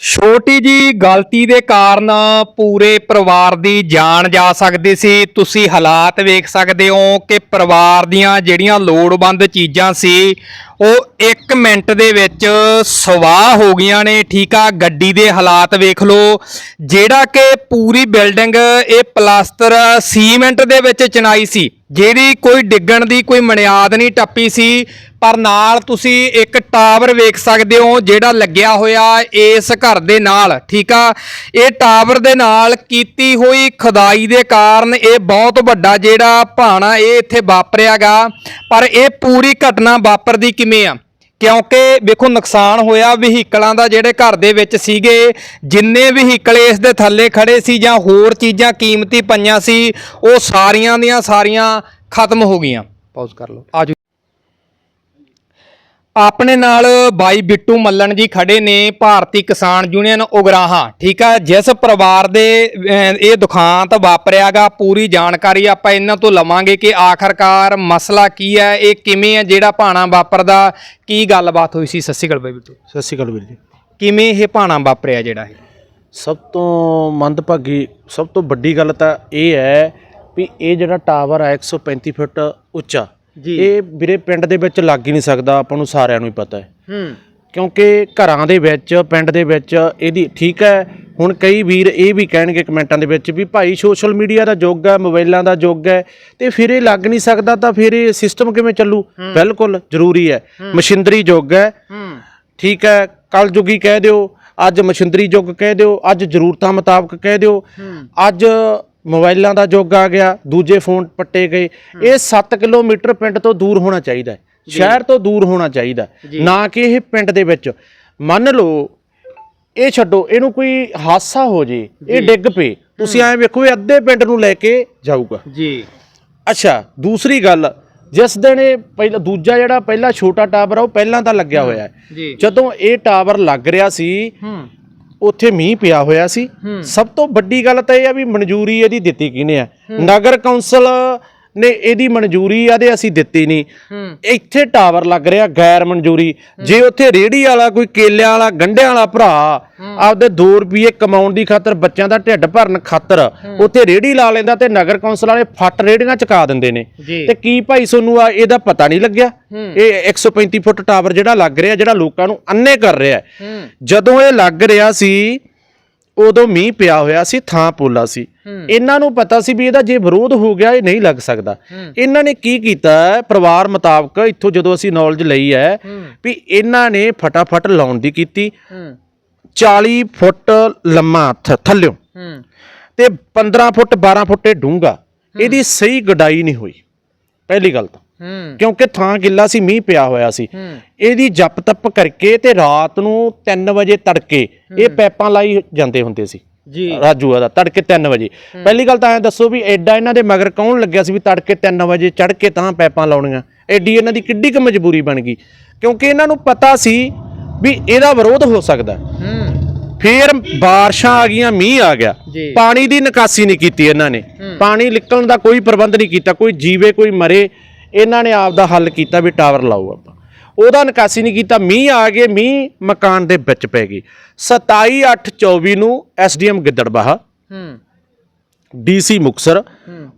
ਛੋਟੀ ਜੀ ਗਲਤੀ ਦੇ ਕਾਰਨ ਪੂਰੇ ਪਰਿਵਾਰ ਦੀ ਜਾਨ ਜਾ ਸਕਦੀ ਸੀ। ਤੁਸੀਂ ਹਾਲਾਤ ਵੇਖ ਸਕਦੇ ਹੋ ਕਿ ਪਰਿਵਾਰ ਦੀਆਂ ਜਿਹੜੀਆਂ ਲੋੜਵੰਦ ਚੀਜ਼ਾਂ ਸੀ ਉਹ 1 ਮਿੰਟ ਦੇ ਵਿੱਚ ਸਵਾਹ ਹੋ ਗਈਆਂ ਨੇ, ਠੀਕ ਆ? ਗੱਡੀ ਦੇ ਹਾਲਾਤ ਵੇਖ ਲਓ। ਜਿਹੜਾ ਕਿ ਪੂਰੀ ਬਿਲਡਿੰਗ ਇਹ ਪਲਾਸਟਰ ਸੀਮੈਂਟ ਦੇ ਵਿੱਚ ਚਨਾਈ ਸੀ ਜਿਹੜੀ ਕੋਈ ਡਿੱਗਣ ਦੀ ਕੋਈ ਮਨਿਆਦ ਨਹੀਂ ਟੱਪੀ ਸੀ। ਪਰ ਨਾਲ ਤੁਸੀਂ ਇੱਕ ਟਾਵਰ ਵੇਖ ਸਕਦੇ ਹੋ, ਜਿਹੜਾ ਲੱਗਿਆ ਹੋਇਆ ਇਸ ਘਰ ਦੇ ਨਾਲ, ਠੀਕ ਆ? ਇਹ ਟਾਵਰ ਦੇ ਨਾਲ ਕੀਤੀ ਹੋਈ ਖੁਦਾਈ ਦੇ ਕਾਰਨ ਇਹ ਬਹੁਤ ਵੱਡਾ ਜਿਹੜਾ ਭਾਣਾ ਇਹ ਇੱਥੇ ਵਾਪਰਿਆਗਾ ਪਰ ਇਹ ਪੂਰੀ ਘਟਨਾ ਵਾਪਰਦੀ ਕਿਵੇਂ ਆ? ਕਿਉਂਕਿ ਵੇਖੋ ਨੁਕਸਾਨ ਹੋਇਆ ਵਹੀਕਲਾਂ ਦਾ ਜਿਹੜੇ ਘਰ ਦੇ ਵਿੱਚ ਸੀਗੇ ਜਿੰਨੇ ਵਹੀਕਲ ਇਸ ਦੇ ਥੱਲੇ ਖੜੇ ਸੀ ਜਾਂ ਹੋਰ ਚੀਜ਼ਾਂ ਕੀਮਤੀ ਪਈਆਂ ਸੀ ਉਹ ਸਾਰੀਆਂ ਦੀਆਂ ਸਾਰੀਆਂ ਖਤਮ ਹੋ ਗਈਆਂ। ਪਾਜ਼ ਕਰ ਲਓ। ਆਜੋ। ਆਪਣੇ ਨਾਲ ਬਾਈ ਬਿੱਟੂ ਮੱਲਣ ਜੀ ਖੜੇ ਨੇ ਭਾਰਤੀ ਕਿਸਾਨ ਯੂਨੀਅਨ ਉਗਰਾਹਾਂ। ਠੀਕ ਆ ਜਿਸ ਪਰਿਵਾਰ ਦੇ ਇਹ ਦੁਖਾਂਤ ਵਾਪਰਿਆਗਾ ਪੂਰੀ ਜਾਣਕਾਰੀ ਆਪਾਂ ਇਹਨਾਂ ਤੋਂ ਲਵਾਂਗੇ ਕਿ ਆਖਰਕਾਰ ਮਸਲਾ ਕੀ ਹੈ ਇਹ ਕਿਵੇਂ ਹੈ ਜਿਹੜਾ ਭਾਣਾ ਵਾਪਰਦਾ ਕੀ ਗੱਲਬਾਤ ਹੋਈ ਸੀ? ਸਤਿ ਸ਼੍ਰੀ ਅਕਾਲ ਬਾਈ ਬਿੱਟੂ। ਸਤਿ ਸ਼੍ਰੀ ਅਕਾਲ ਵੀਰ ਜੀ। ਕਿਵੇਂ ਇਹ ਭਾਣਾ ਵਾਪਰਿਆ ਜਿਹੜਾ ਇਹ? ਸਭ ਤੋਂ ਮੰਦਭਾਗੀ ਸਭ ਤੋਂ ਵੱਡੀ ਗੱਲ ਤਾਂ ਇਹ ਹੈ ਵੀ ਇਹ ਜਿਹੜਾ ਟਾਵਰ ਹੈ 135 ਫੁੱਟ ਉੱਚਾ। ਇਹ ਵੀਰੇ ਪਿੰਡ ਦੇ ਵਿੱਚ ਲੱਗ ਹੀ ਨਹੀਂ ਸਕਦਾ ਆਪਾਂ ਨੂੰ ਸਾਰਿਆਂ ਨੂੰ ਹੀ ਪਤਾ ਹੈ। ਹੂੰ। ਕਿਉਂਕਿ ਘਰਾਂ ਦੇ ਵਿੱਚ ਪਿੰਡ ਦੇ ਵਿੱਚ ਇਹਦੀ ਠੀਕ ਹੈ। ਹੁਣ ਕਈ ਵੀਰ ਇਹ ਵੀ ਕਹਿਣਗੇ ਕਮੈਂਟਾਂ ਦੇ ਵਿੱਚ ਵੀ ਭਾਈ ਸੋਸ਼ਲ ਮੀਡੀਆ ਦਾ ਯੁੱਗ ਹੈ ਮੋਬਾਈਲਾਂ ਦਾ ਯੁੱਗ ਹੈ। ਤੇ ਫਿਰ ਇਹ ਲੱਗ ਨਹੀਂ ਸਕਦਾ ਤਾਂ ਫਿਰ ਇਹ ਸਿਸਟਮ ਕਿਵੇਂ ਚੱਲੂ? ਬਿਲਕੁਲ ਜ਼ਰੂਰੀ ਹੈ। ਮਸ਼ੀਨਰੀ ਯੁੱਗ ਹੈ। ਹੂੰ। ਠੀਕ ਹੈ ਕਲਯੁਗੀ ਕਹਿ ਦਿਓ ਅੱਜ ਮਸ਼ੀਨਰੀ ਯੁੱਗ ਕਹਿ ਦਿਓ ਅੱਜ ਜ਼ਰੂਰਤਾਂ ਮੁਤਾਬਕ ਕਹਿ ਦਿਓ। ਅੱਜ ਮੋਬਾਈਲਾਂ ਦਾ ਯੁੱਗ ਆ ਗਿਆ ਦੂਜੇ ਫੋਨ ਪੱਟੇ ਗਏ। ਇਹ 7 ਕਿਲੋਮੀਟਰ ਪਿੰਡ ਤੋਂ ਦੂਰ ਹੋਣਾ ਚਾਹੀਦਾ ਹੈ। ਸ਼ਹਿਰ ਤੋਂ ਦੂਰ ਹੋਣਾ ਚਾਹੀਦਾ। ਨਾ ਕਿ ਇਹ ਪਿੰਡ ਦੇ ਵਿੱਚ। ਮੰਨ ਲਓ ਇਹ ਛੱਡੋ ਇਹਨੂੰ ਕੋਈ ਹਾਦਸਾ ਹੋ ਜੇ ਇਹ ਡਿੱਗ ਪਏ ਤੁਸੀਂ ਐਂ ਵੇਖੋ ਇਹ ਅੱਧੇ ਪਿੰਡ ਨੂੰ ਲੈ ਕੇ ਜਾਊਗਾ। ਜੀ। ਅੱਛਾ ਦੂਸਰੀ ਗੱਲ ਜਿਸ ਦਿਨ ਇਹ ਪਹਿਲਾ ਦੂਜਾ ਜਿਹੜਾ ਪਹਿਲਾ ਛੋਟਾ ਟਾਵਰ ਆ ਉਹ ਪਹਿਲਾਂ ਤਾਂ ਲੱਗਿਆ ਹੋਇਆ ਹੈ। ਜਦੋਂ ਇਹ ਟਾਵਰ ਲੱਗ ਰਿਹਾ ਸੀ ਉੱਥੇ ਮੀਂਹ ਪਿਆ ਹੋਇਆ ਸੀ। ਸਭ ਤੋਂ ਵੱਡੀ ਗੱਲ ਤਾਂ ਇਹ ਆ ਵੀ ਮਨਜ਼ੂਰੀ ਇਹਦੀ ਦਿੱਤੀ ਕਿਹਨੇ ਆ? ਨਗਰ ਕੌਂਸਲ ਨੇ ਇਹਦੀ ਮਨਜ਼ੂਰੀ ਆਦੇ ਅਸੀਂ ਦਿੱਤੀ ਨਹੀਂ। ਇੱਥੇ ਟਾਵਰ ਲੱਗ ਰਿਹਾ ਗੈਰ ਮਨਜ਼ੂਰੀ। ਜੇ ਉੱਥੇ ਰੇੜੀ ਵਾਲਾ ਕੋਈ ਕੇਲਿਆਂ ਵਾਲਾ ਗੰਢਿਆਂ ਵਾਲਾ ਭਰਾ ਆਪਦੇ 2 ਰੁਪਏ ਕਮਾਉਣ ਦੀ ਖਾਤਰ ਬੱਚਿਆਂ ਦਾ ਢਿੱਡ ਭਰਨ ਖਾਤਰ ਉੱਥੇ ਰੇੜੀ ਲਾ ਲੈਂਦਾ ਤੇ ਨਗਰ ਕੌਂਸਲ ਵਾਲੇ ਫੱਟ ਰੇੜੀਆਂ ਚਕਾ ਦਿੰਦੇ ਨੇ। ਤੇ ਕੀ ਭਾਈ ਸੋਨੂੰ ਆ ਇਹਦਾ ਪਤਾ ਨਹੀਂ ਲੱਗਿਆ? ਇਹ 135 ਫੁੱਟ ਟਾਵਰ ਜਿਹੜਾ ਲੱਗ ਰਿਹਾ ਜਿਹੜਾ ਲੋਕਾਂ ਨੂੰ ਅੰਨੇ ਕਰ ਰਿਹਾ। ਜਦੋਂ ਇਹ ਲੱਗ ਰਿਹਾ ਸੀ ਉਦੋਂ ਮੀਂਹ ਪਿਆ ਹੋਇਆ ਸੀ ਥਾਂ ਪੋਲਾ ਸੀ। ਇਹਨਾਂ ਨੂੰ ਪਤਾ ਸੀ ਵੀ ਇਹਦਾ ਜੇ ਵਿਰੋਧ ਹੋ ਗਿਆ ਇਹ ਨਹੀਂ ਲੱਗ ਸਕਦਾ। ਇਹਨਾਂ ਨੇ ਕੀ ਕੀਤਾ ਪਰਿਵਾਰ ਮੁਤਾਬਕ ਇੱਥੋਂ ਜਦੋਂ ਅਸੀਂ ਨੌਲੇਜ ਲਈ ਹੈ ਵੀ ਇਹਨਾਂ ਨੇ ਫਟਾਫਟ ਲਾਉਣ ਦੀ ਕੀਤੀ। ਹੂੰ। 40 ਫੁੱਟ ਲੰਮਾ ਥੱਲਿਓਂ। ਤੇ 15 ਫੁੱਟ 12 ਫੁੱਟ ਡੂੰਘਾ। ਇਹਦੀ ਸਹੀ ਗਡਾਈ ਨਹੀਂ ਹੋਈ। ਪਹਿਲੀ ਗੱਲ ਤਾਂ। ਕਿਉਂਕਿ ਥਾਂ ਗਿੱਲਾ ਸੀ ਮੀਂਹ ਪਿਆ ਹੋਇਆ ਸੀ। ਇਹਦੀ ਜਪ ਤਪ ਕਰਕੇ ਤੇ ਰਾਤ ਨੂੰ 3 ਵਜੇ ਤੜਕੇ ਇਹ ਪੈਪਾਂ ਲਾਈ ਜਾਂਦੇ ਹੁੰਦੇ ਸੀ। ਜੀ। ਰਾਜੂਆ ਦਾ ਤੜਕੇ 3 ਵਜੇ। ਪਹਿਲੀ ਗੱਲ ਤਾਂ ਐ ਦੱਸੋ ਵੀ ਐਡਾ ਇਹਨਾਂ ਦੇ ਮਗਰ ਕੌਣ ਲੱਗਿਆ ਸੀ ਵੀ ਤੜਕੇ 3 ਵਜੇ ਚੜ ਕੇ ਤਾਂ ਪੈਪਾਂ ਲਾਉਣੀਆਂ। ਐਡੀ ਇਹਨਾਂ ਦੀ ਕਿੱਡੀ ਕੁ ਮਜਬੂਰੀ ਬਣ ਗਈ। ਕਿਉਂਕਿ ਇਹਨਾਂ ਨੂੰ ਪਤਾ ਸੀ ਵੀ ਇਹਦਾ ਵਿਰੋਧ ਹੋ ਸਕਦਾ। ਫੇਰ ਬਾਰਿਸ਼ਾਂ ਆ ਗਈਆਂ ਮੀਂਹ ਆ ਗਿਆ। ਪਾਣੀ ਦੀ ਨਿਕਾਸੀ ਨਹੀਂ ਕੀਤੀ ਇਹਨਾਂ ਨੇ। ਪਾਣੀ ਨਿਕਲਣ ਦਾ ਕੋਈ ਪ੍ਰਬੰਧ ਨਹੀਂ ਕੀਤਾ। ਕੋਈ ਜੀਵੇ ਕੋਈ ਮਰੇ ਇਹਨਾਂ ਨੇ ਆਪ ਦਾ ਹੱਲ ਕੀਤਾ ਵੀ ਟਾਵਰ ਲਾਓ ਆਪਾਂ। ਉਹਦਾ ਨਿਕਾਸੀ ਨਹੀਂ ਕੀਤਾ, ਮੀਂਹ ਆ ਗਏ ਮੀਂਹ ਮਕਾਨ ਦੇ ਵਿੱਚ ਪੈ ਗਈ। 27 8 24 ਨੂੰ ਐਸਡੀਐਮ ਗਿੱਦੜਬਾਹਾ ਹੂੰ। ਡੀਸੀ ਮੁਕਸਰ